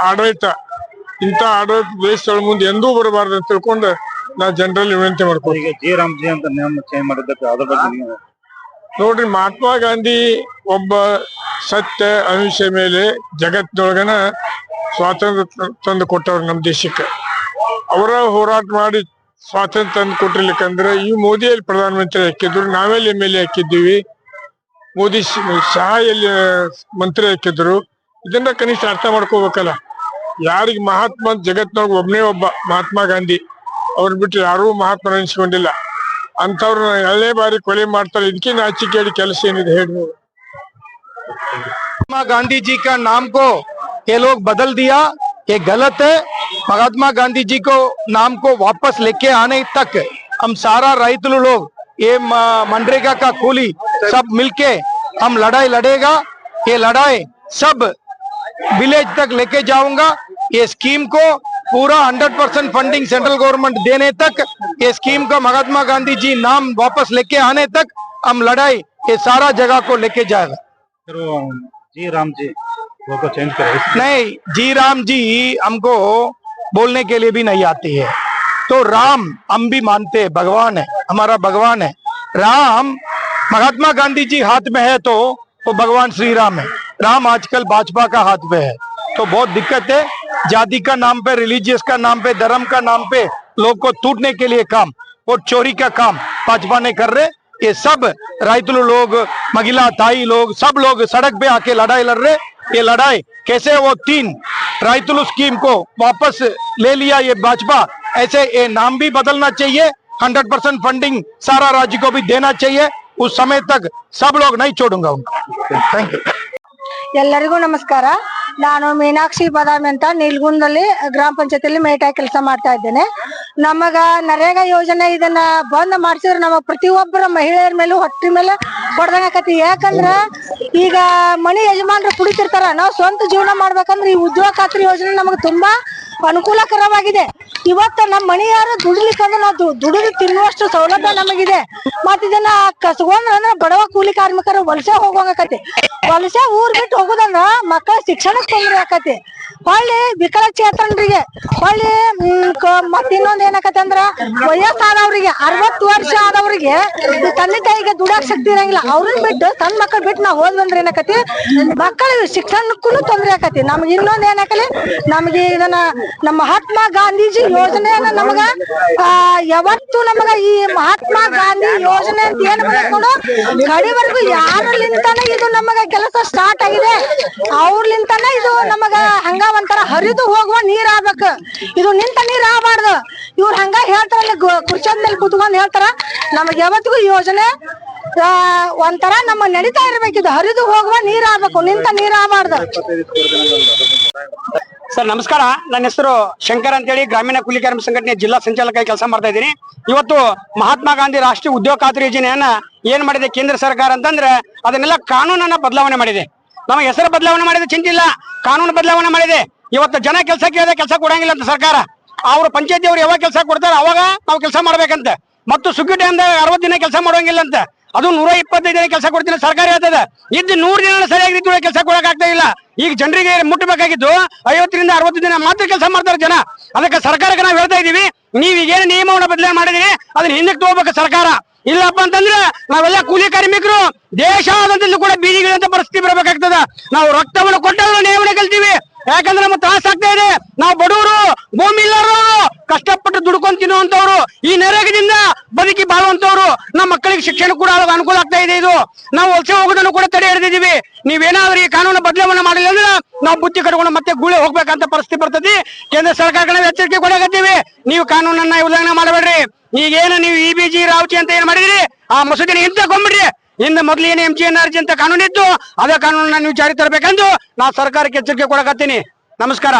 ಆಡಳಿತ. ಇಂಥ ಆಡಳಿತ ದೇಶದೊಳ ಮುಂದೆ ಎಂದೂ ಬರಬಾರ್ದು ಅಂತ ತಿಳ್ಕೊಂಡು ನಾ ಜನರಲ್ ವಿನಂತಿ ಮಾಡ್ತೀವಿ ಈಗ ಜಿ ರಾಮ್ಜಿ ಅಂತ ನೇಮ್ ಚೇಂಜ್ ಮಾಡಿದ್ದಕ್ಕೆ ಅದ್ರ ಬಗ್ಗೆ ನೀವು ನೋಡ್ರಿ ಮಹಾತ್ಮ ಗಾಂಧಿ ಒಬ್ಬ ಸತ್ಯ ಅಹಿಂಸೆ ಮೇಲೆ ಜಗತ್ತಿನೊಳಗನ ಸ್ವಾತಂತ್ರ್ಯ ತಂದು ಕೊಟ್ಟವ್ರು ನಮ್ಮ ದೇಶಕ್ಕೆ. ಅವರ ಹೋರಾಟ ಮಾಡಿ ಸ್ವಾತಂತ್ರ್ಯ ತಂದು ಕೊಟ್ಟಿರ್ಲಿಕ್ಕಂದ್ರೆ ಈ ಮೋದಿಯಲ್ಲಿ ಪ್ರಧಾನಮಂತ್ರಿ ಹಾಕಿದ್ರು ನಾವೆಲ್ಲಿ ಎಂ ಎಲ್ ಎ ಹಾಕಿದ್ದೀವಿ ಮೋದಿ ಎಲ್ಲಿ ಮಂತ್ರಿ ಹಾಕಿದ್ರು ಇದನ್ನ ಕನಿಷ್ಠ ಅರ್ಥ ಮಾಡ್ಕೋಬೇಕಲ್ಲ. ಯಾರಿಗೆ ಮಹಾತ್ಮ ಜಗತ್ನಾಗ ಒಬ್ಬನೇ ಒಬ್ಬ ಮಹಾತ್ಮ ಗಾಂಧಿ ಅವ್ರು ಬಿಟ್ಟು ಯಾರೂ ಮಹಾತ್ಮನ ಅನಿಸ್ಕೊಂಡಿಲ್ಲ ಅಂಥವ್ರನ್ನ ಎಳ್ಳೆ ಬಾರಿ ಕೊಲೆ ಮಾಡ್ತಾರೆ ಇದಕ್ಕೆ ನಾಚಿಕೆಡಿ ಕೆಲಸ ಏನಿದೆ ಹೇಳಿ ನೀವು महात्मा गांधी जी का नाम को ये लोग बदल दिया ये गलत है महात्मा गांधी जी को नाम को वापस लेके आने तक हम सारा रैतुल लोग ये म- मनरेगा का कूली सब मिलके हम लड़ाई लड़ेगा ये लड़ाई सब विलेज तक लेके जाऊंगा ये स्कीम को पूरा 100 परसेंट फंडिंग सेंट्रल गवर्नमेंट देने तक ये स्कीम का महात्मा गांधी जी नाम वापस लेके आने तक हम लड़ाई ये सारा जगह को लेके जाएगा जी राम जी वो को चेंज करें। नहीं जी राम जी हमको बोलने के लिए भी नहीं आती है। तो राम हम भी मानते हैं भगवान है हमारा भगवान है। राम महात्मा गांधी जी हाथ में है तो वो भगवान श्री राम है। राम आजकल भाजपा का हाथ में है। तो बहुत दिक्कत है जाति का नाम पे रिलीजियस का नाम पे धर्म का नाम पे लोग को टूटने के लिए काम और चोरी का काम भाजपा ने कर रहे ये सब रायतुल लोग महिला ताई लोग सब लोग सड़क पे आके लड़ाई लड़ रहे ये लड़ाई कैसे वो तीन रायतुल स्कीम को वापस ले लिया ये भाजपा ऐसे ये नाम भी बदलना चाहिए हंड्रेड परसेंट फंडिंग सारा राज्य को भी देना चाहिए उस समय तक सब लोग नहीं छोड़ूंगा उनको थैंक यू ಎಲ್ಲರಿಗೂ ನಮಸ್ಕಾರ ನಾನು ಮೀನಾಕ್ಷಿ ಬಾದಾಮಿ ಅಂತ ನೀಲ್ಗುಂದಲ್ಲಿ ಗ್ರಾಮ ಪಂಚಾಯತಿಯಲ್ಲಿ ಮೇಟಾಗಿ ಕೆಲಸ ಮಾಡ್ತಾ ಇದ್ದೇನೆ. ನಮಗ ನರೇಗಾ ಯೋಜನೆ ಇದನ್ನ ಬಂದ್ ಮಾಡಿಸಿದ್ರೆ ನಮ್ಮ ಪ್ರತಿಯೊಬ್ಬರ ಮಹಿಳೆಯರ ಮೇಲೂ ಹೊಟ್ಟೆ ಮೇಲೆ ಹೊಡೆದಂಗಾಕತಿ ಯಾಕಂದ್ರ ಈಗ ಮನಿ ಯಜಮಾನ್ರು ಕುಡಿತಿರ್ತಾರ, ನಾವು ಸ್ವಂತ ಜೀವನ ಮಾಡ್ಬೇಕಂದ್ರೆ ಈ ಉದ್ಯೋಗ ಖಾತ್ರಿ ಯೋಜನೆ ನಮಗೆ ತುಂಬಾ ಅನುಕೂಲಕರವಾಗಿದೆ. ಇವತ್ತ ನಮ್ಮ ಮನೆಯಾರು ದುಡಿಲಿಕ್ಕಂದ್ರೆ ನಾವು ದುಡಿದು ತಿನ್ನುವಷ್ಟು ಸೌಲಭ್ಯ ನಮಗಿದೆ. ಮತ್ ಇದನ್ನ ಕಸ್ಕೊಂಡ್ರ ಅಂದ್ರ ಬಡವ ಕೂಲಿ ಕಾರ್ಮಿಕರು ವಲಸೆ ಹೋಗೋಂಗಕತಿ ವಲಸೆ ಊರ್ ಬಿಟ್ಟು ಹೋಗುದಂದ್ರ ಮಕ್ಕಳ ಶಿಕ್ಷಣಕ್ಕೆ ತೊಂದರೆ ಆಕತಿ. ಹೊಳ್ಳಿ ವಿಕಲಚೇತನರಿಗೆ ಹೊಳ್ಳಿ ಹ್ಮ್, ಕ- ಮತ್ ಇನ್ನೊಂದ್ ಏನಾಕತಿ ಅಂದ್ರ ವಯಸ್ಸಾದವ್ರಿಗೆ ಅರವತ್ತು ವರ್ಷ ಆದವ್ರಿಗೆ ತಂದೆ ತಾಯಿಗೆ ದುಡಾಕ್ ಶಕ್ತಿ ಇರಂಗಿಲ್ಲ. ಅವ್ರನ್ನ ಬಿಟ್ಟು ತನ್ನ ಮಕ್ಕಳು ಬಿಟ್ಟು ನಾವು ಹೋದ್ವಂದ್ರೆ ಏನಾಕತಿ ಮಕ್ಕಳ ಶಿಕ್ಷಣಕ್ಕೂ ತೊಂದರೆ ಆಕತಿ ನಮ್ಗೆ ಇನ್ನೊಂದ್ ಏನಾಕಲಿ? ನಮ್ಗೆ ಇದನ್ನ ನಮ್ಮ ಮಹಾತ್ಮ ಗಾಂಧೀಜಿ ಯೋಜನೆಯನ್ನ ನಮಗ ಯಾವತ್ತು ನಮಗ ಈ ಮಹಾತ್ಮ ಗಾಂಧಿ ಯೋಜನೆ ಅಂತ ಏನ್ ಬಂದ್ಕೊಂಡು ಕಡಿವರೆಗೂ ಯಾರಲಿಂತಾನೆ ಇದು ನಮಗ ಕೆಲಸ ಸ್ಟಾರ್ಟ್ ಆಗಿದೆ. ಅವ್ರಲಿಂತಾನೆ ಇದು ನಮಗ ಹಂಗ ಒಂಥರ ಹರಿದು ಹೋಗುವ ನೀರ್ ಆಗ್ಬೇಕು ಇದು ನಿಂತ ನೀರ್ ಆಗ್ಬಾರ್ದು ಇವ್ರ ಹಂಗ ಹೇಳ್ತಾರಲ್ಲ ಕುರ್ಚದ ಮೇಲೆ ಕುತ್ಕೊಂಡ್ ಹೇಳ್ತಾರ, ನಮಗ್ ಯಾವತ್ತಿಗೂ ಯೋಜನೆ ಒಂಥರ ನಮ್ಮ ನಡೀತಾ ಇದು ಹರಿದು ಹೋಗುವ ನೀರ್ ಆಗ್ಬೇಕು ನಿಂತ ನೀರ್ ಆಗ್ಬಾರ್ದು ಸರ್, ನಮಸ್ಕಾರ. ನನ್ನ ಹೆಸರು ಶಂಕರ್ ಅಂತೇಳಿ. ಗ್ರಾಮೀಣ ಕೂಲಿ ಕಾರ್ಮಿಕ ಸಂಘಟನೆ ಜಿಲ್ಲಾ ಸಂಚಾಲಕ ಕೆಲಸ ಮಾಡ್ತಾ ಇದ್ದೀನಿ. ಇವತ್ತು ಮಹಾತ್ಮ ಗಾಂಧಿ ರಾಷ್ಟ್ರೀಯ ಉದ್ಯೋಗ ಖಾತ್ರಿ ಯೋಜನೆಯನ್ನ ಏನ್ ಮಾಡಿದೆ ಕೇಂದ್ರ ಸರ್ಕಾರ ಅಂತಂದ್ರೆ ಅದನ್ನೆಲ್ಲ ಕಾನೂನನ್ನ ಬದಲಾವಣೆ ಮಾಡಿದೆ. ನಮ್ಮ ಹೆಸರು ಬದಲಾವಣೆ ಮಾಡಿದೆ ಚಿಂತಿಲ್ಲ, ಕಾನೂನು ಬದಲಾವಣೆ ಮಾಡಿದೆ. ಇವತ್ತು ಜನ ಕೆಲಸ ಕೇಳಿದ್ರೆ ಕೆಲಸ ಕೊಡಂಗಿಲ್ಲ ಅಂತ ಸರ್ಕಾರ. ಅವರು ಪಂಚಾಯತಿ ಅವರು ಯಾವಾಗ ಕೆಲಸ ಕೊಡ್ತಾರೆ ಅವಾಗ ನಾವು ಕೆಲಸ ಮಾಡ್ಬೇಕಂತ. ಮತ್ತು ಸುಗ್ಗಿ ಟೈಮ್ದಾಗ ಅರವತ್ತು ದಿನ ಕೆಲಸ ಮಾಡೋಂಗಿಲ್ಲ ಅಂತ. ಅದು ನೂರ ಇಪ್ಪತ್ತೈದು ದಿನ ಕೆಲಸ ಕೊಡ್ತೀನಿ ಸರ್ಕಾರ ಹೇಳ್ತದೆ. ಇದ್ದು ನೂರು ದಿನ ಸರಿಯಾಗಿ ರೀತಿ ಕೆಲಸ ಕೊಡಕ್ ಆಗ್ತಾ ಇಲ್ಲ. ಈಗ ಜನರಿಗೆ ಮುಟ್ಟಬೇಕಾಗಿದ್ದು ಐವತ್ತರಿಂದ ಅರವತ್ತು ದಿನ ಮಾತ್ರ ಕೆಲಸ ಮಾಡ್ತಾರೆ ಜನ. ಅದಕ್ಕೆ ಸರ್ಕಾರಕ್ಕೆ ನಾವು ಹೇಳ್ತಾ ಇದೀವಿ ನೀವು ಈಗೇನು ನಿಯಮವನ್ನ ಬದಲಾವಣೆ ಮಾಡಿದಿರಿ ಅದನ್ನ ಹಿಂದಕ್ಕೆ ತಗೋಬೇಕು ಸರ್ಕಾರ. ಇಲ್ಲಪ್ಪ ಅಂತಂದ್ರೆ ನಾವೆಲ್ಲ ಕೂಲಿ ಕಾರ್ಮಿಕರು ದೇಶಾದ್ಯಂತ ಕೂಡ ಬೀದಿಗಳಂತ ಪರಿಸ್ಥಿತಿ ಬರಬೇಕಾಗ್ತದ. ನಾವು ರಕ್ತವನ್ನು ಕೊಟ್ಟಾದ್ರೂ ನೇಮನೆ ಕಲ್ತೀವಿ. ಯಾಕಂದ್ರೆ ನಮ್ಗೆ ತ್ರಾಸ ಆಗ್ತಾ ಇದೆ. ನಾವು ಬಡವರು, ಭೂಮಿ ಇಲ್ಲರವರು ಕಷ್ಟಪಟ್ಟು ದುಡ್ಕೊಂಡ್ ತಿನ್ನುವಂತವ್ರು ಈ ನೆರಗಿನಿಂದ ಬದುಕಿ ಬಾಳುವಂತವ್ರು ನಮ್ಮ ಮಕ್ಕಳಿಗೆ ಶಿಕ್ಷಣ ಕೂಡ ಅನುಕೂಲ ಆಗ್ತಾ ಇದೆ ಇದು. ನಾವು ವಲಸೆ ಹೋಗೋದನ್ನು ಕೂಡ ತಡೆ ಹಿಡಿದಿದ್ದೀವಿ. ನೀವೇನಾದ್ರೂ ಈ ಕಾನೂನು ಬದಲಾವಣೆ ಮಾಡಿಲ್ಲ ಅಂದ್ರೆ ನಾವು ಬುತ್ತಿ ಕಟ್ಕೊಂಡು ಮತ್ತೆ ಗುಳೆ ಹೋಗ್ಬೇಕಂತ ಪರಿಸ್ಥಿತಿ ಬರ್ತದೆ. ಕೇಂದ್ರ ಸರ್ಕಾರಗಳ ಎಚ್ಚರಿಕೆ ಕೊಡಕತ್ತೀವಿ ನೀವು ಕಾನೂನನ್ನ ಉಲ್ಲಂಘನೆ ಮಾಡಬೇಡ್ರಿ. ಈಗೇನು ನೀವು ಇ ಬಿ ಜಿ ರಾವ್ಚಿ ಅಂತ ಏನ್ ಮಾಡಿದ್ರಿ? ಆ ಮಸೂದಿನ ಹಿಂತಕೊಂಡ್ಬಿಡ್ರಿ ಹಿಂದೆ ಮೊದ್ಲು ಏನು M G N R G ಅಂತ ಕಾನೂನು ಇತ್ತು ಅದೇ ಕಾನೂನನ್ನ ನೀವು ಜಾರಿ ತರಬೇಕೆಂದು ನಾವು ಸರ್ಕಾರಕ್ಕೆ ಎಚ್ಚರಿಕೆ ಕೊಡಕತ್ತೀನಿ. ನಮಸ್ಕಾರ.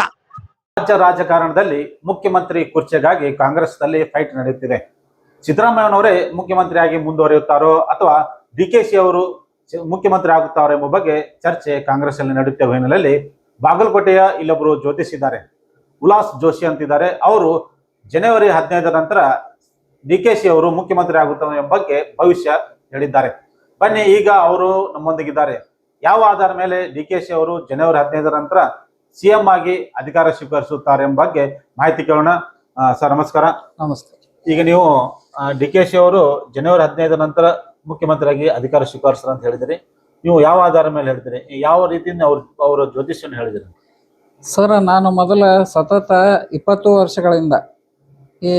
ರಾಜ್ಯ ರಾಜಕಾರಣದಲ್ಲಿ ಮುಖ್ಯಮಂತ್ರಿ ಕುರ್ಚಿಗಾಗಿ ಕಾಂಗ್ರೆಸ್ನಲ್ಲಿ ಫೈಟ್ ನಡೆಯುತ್ತಿದೆ. ಸಿದ್ದರಾಮಯ್ಯನವರೇ ಮುಖ್ಯಮಂತ್ರಿಯಾಗಿ ಮುಂದುವರಿಯುತ್ತಾರೋ ಅಥವಾ ಡಿ ಕೆ ಶಿ ಅವರು ಮುಖ್ಯಮಂತ್ರಿ ಆಗುತ್ತಾರೋ ಎಂಬ ಬಗ್ಗೆ ಚರ್ಚೆ ಕಾಂಗ್ರೆಸ್ ಅಲ್ಲಿ ನಡೆಯುತ್ತಿರುವ ಹಿನ್ನೆಲೆಯಲ್ಲಿ ಬಾಗಲಕೋಟೆಯ ಇಲ್ಲೊಬ್ಬರು ಜ್ಯೋತಿಷಿದ್ದಾರೆ ಉಲ್ಲಾಸ್ ಜೋಶಿ ಅಂತಿದ್ದಾರೆ. ಅವರು ಜನವರಿ ಹದಿನೈದರ ನಂತರ ಡಿ ಕೆ ಶಿ ಅವರು ಮುಖ್ಯಮಂತ್ರಿ ಆಗುತ್ತಾರೆ ಎಂಬ ಬಗ್ಗೆ ಭವಿಷ್ಯ ಹೇಳಿದ್ದಾರೆ. ಬನ್ನಿ ಈಗ ಅವರು ನಮ್ಮೊಂದಿಗಿದ್ದಾರೆ. ಯಾವ ಆಧಾರ ಮೇಲೆ ಡಿ ಕೆ ಶಿ ಅವರು ಜನವರಿ ಹದಿನೈದರ ನಂತರ ಸಿಎಂ ಆಗಿ ಅಧಿಕಾರ ಸ್ವೀಕರಿಸುತ್ತಾರೆ ಎಂಬ ಬಗ್ಗೆ ಮಾಹಿತಿ ಕೇಳೋಣ. ಸರ್ ನಮಸ್ಕಾರ. ನಮಸ್ತೆ. ಈಗ ನೀವು ಡಿ ಕೆ ಶಿ ಅವರು ಜನವರಿ ಹದಿನೈದರ ನಂತರ ಮುಖ್ಯಮಂತ್ರಿಯಾಗಿ ಅಧಿಕಾರ ಸ್ವೀಕರಿಸ್ತಾರೆ ಅಂತ ಹೇಳಿದಿರಿ. ನೀವು ಯಾವ ಆಧಾರ ಮೇಲೆ ಹೇಳ್ತೀರಿ ಯಾವ ರೀತಿಯಿಂದ ಅವ್ರ ಅವರ ಜ್ಯೋತಿಷ್ಯನ್ನು ಹೇಳಿದಿರಿ? ಸರ್ ನಾನು ಮೊದಲ ಸತತ ಇಪ್ಪತ್ತು ವರ್ಷಗಳಿಂದ ಈ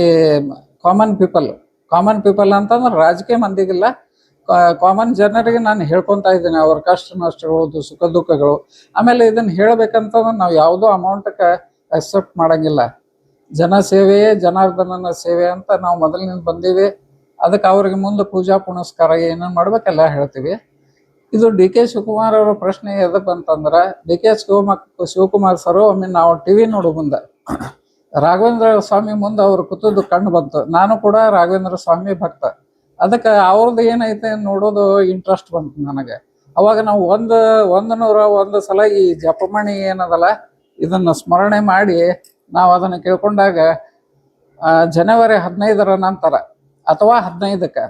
ಕಾಮನ್ ಪೀಪಲ್ ಕಾಮನ್ ಪೀಪಲ್ ಅಂತಂದ್ರೆ ರಾಜಕೀಯ ಮಂದಿಗಿಲ್ಲ ಕಾಮನ್ ಜನರಿಗೆ ನಾನು ಹೇಳ್ಕೊಂತ ಇದ್ದೀನಿ, ಅವ್ರ ಕಷ್ಟ ನಷ್ಟಗಳು, ಸುಖ ದುಃಖಗಳು. ಆಮೇಲೆ ಇದನ್ನ ಹೇಳ್ಬೇಕಂತಂದ್ರೆ ನಾವು ಯಾವುದೋ ಅಮೌಂಟ್ಗೆ ಅಕ್ಸೆಪ್ಟ್ ಮಾಡಂಗಿಲ್ಲ. ಜನ ಸೇವೆಯೇ ಜನಾರ್ದನನ ಸೇವೆ ಅಂತ ನಾವು ಮೊದಲಿನಿಂದ ಬಂದೀವಿ. ಅದಕ್ಕೆ ಅವ್ರಿಗೆ ಮುಂದೆ ಪೂಜಾ ಪುನಸ್ಕಾರ ಏನೇನು ಮಾಡ್ಬೇಕೆಲ್ಲ ಹೇಳ್ತೀವಿ. ಇದು ಡಿ ಕೆ ಶಿವಕುಮಾರ್ ಅವರ ಪ್ರಶ್ನೆ ಎದಕ್ಕೆ ಬಂತಂದ್ರೆ, D K Shivakumar Shivakumar sir ಒಮ್ಮೆ ನಾವು ಟಿವಿ ನೋಡು ಮುಂದೆ. ರಾಘವೇಂದ್ರ ಸ್ವಾಮಿ ಮುಂದೆ ಅವರು ಕೂತದ್ದು ಕಂಡು ಬಂತು. ನಾನು ಕೂಡ ರಾಘವೇಂದ್ರ ಸ್ವಾಮಿ ಭಕ್ತ. ಅದಕ್ಕೆ ಅವ್ರದ್ದು ಏನೈತೆ ನೋಡೋದು ಇಂಟ್ರೆಸ್ಟ್ ಬಂತು ನನಗೆ. ಅವಾಗ ನಾವು ಒಂದು ಒಂದು ನೂರ ಒಂದು ಸಲ ಈ ಜಪಮಣಿ ಏನದಲ್ಲ, ಇದನ್ನು ಸ್ಮರಣೆ ಮಾಡಿ ನಾವು ಅದನ್ನು ಕೇಳ್ಕೊಂಡಾಗ ಜನವರಿ ಹದಿನೈದರ ನಂತರ ಅಥವಾ ಹದಿನೈದಕ್ಕೆ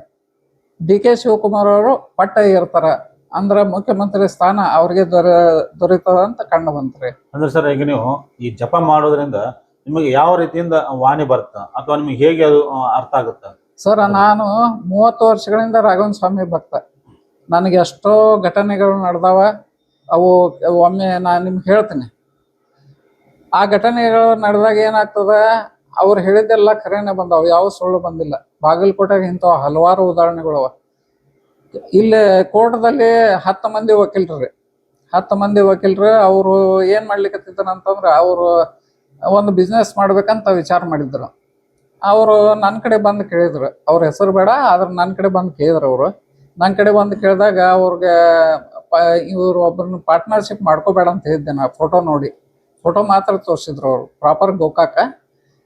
ಡಿ ಕೆ ಶಿವಕುಮಾರ್ ಅವರು ಪಟ್ಟ ಇರ್ತಾರೆ ಅಂದ್ರೆ ಮುಖ್ಯಮಂತ್ರಿ ಸ್ಥಾನ ಅವ್ರಿಗೆ ದೊರೆ, ದೊರೀತದ ಅಂತ ಕಂಡು ಬಂತ್ರಿ. ಅಂದ್ರೆ ಸರ್, ಈಗ ನೀವು ಈ ಜಪ ಮಾಡೋದ್ರಿಂದ ನಿಮಗೆ ಯಾವ ರೀತಿಯಿಂದ ವಾಣಿ ಬರುತ್ತೆ, ಅಥವಾ ನಿಮಗೆ ಹೇಗೆ ಅದು ಅರ್ಥ ಆಗುತ್ತಾ? ಸರ್, ನಾನು ಮೂವತ್ತು ವರ್ಷಗಳಿಂದ ರಾಘವನ್ ಸ್ವಾಮಿ ಭಕ್ತ. ನನಗೆ ಎಷ್ಟೋ ಘಟನೆಗಳು ನಡೆದಾವ, ಅವು ಒಮ್ಮೆ ನಾನು ನಿಮ್ಗೆ ಹೇಳ್ತೀನಿ. ಆ ಘಟನೆಗಳು ನಡೆದಾಗ ಏನಾಗ್ತದ, ಅವ್ರು ಹೇಳಿದ್ದೆಲ್ಲ ಕರೆನೆ ಬಂದಾವ, ಯಾವ ಸುಳ್ಳು ಬಂದಿಲ್ಲ. ಬಾಗಲಕೋಟೆಗೆ ಇಂಥವು ಹಲವಾರು ಉದಾಹರಣೆಗಳು ಅವ. ಇಲ್ಲಿ ಕೋರ್ಟ್ದಲ್ಲಿ ಹತ್ತು ಮಂದಿ ವಕೀಲರು ಹತ್ತು ಮಂದಿ ವಕೀಲರು, ಅವರು ಏನು ಮಾಡ್ಲಿಕ್ಕೆ ಅಂತಂದ್ರೆ ಅವರು ಒಂದು ಬಿಸ್ನೆಸ್ ಮಾಡ್ಬೇಕಂತ ವಿಚಾರ ಮಾಡಿದ್ರು. ಅವರು ನನ್ನ ಕಡೆ ಬಂದು ಕೇಳಿದ್ರು. ಅವ್ರ ಹೆಸರು ಬೇಡ, ಆದ್ರೆ ನನ್ನ ಕಡೆ ಬಂದು ಕೇಳಿದ್ರು ಅವರು. ನನ್ನ ಕಡೆ ಬಂದು ಕೇಳಿದಾಗ ಅವ್ರಿಗೆ ಇವರು ಒಬ್ಬರನ್ನ ಪಾರ್ಟ್ನರ್ಶಿಪ್ ಮಾಡ್ಕೋಬೇಡ ಅಂತ ಹೇಳಿದ್ದೆ ನಾ ಫೋಟೋ ನೋಡಿ. ಫೋಟೋ ಮಾತ್ರ ತೋರಿಸಿದ್ರು ಅವರು ಪ್ರಾಪರ್ ಗೋಕಾಕ.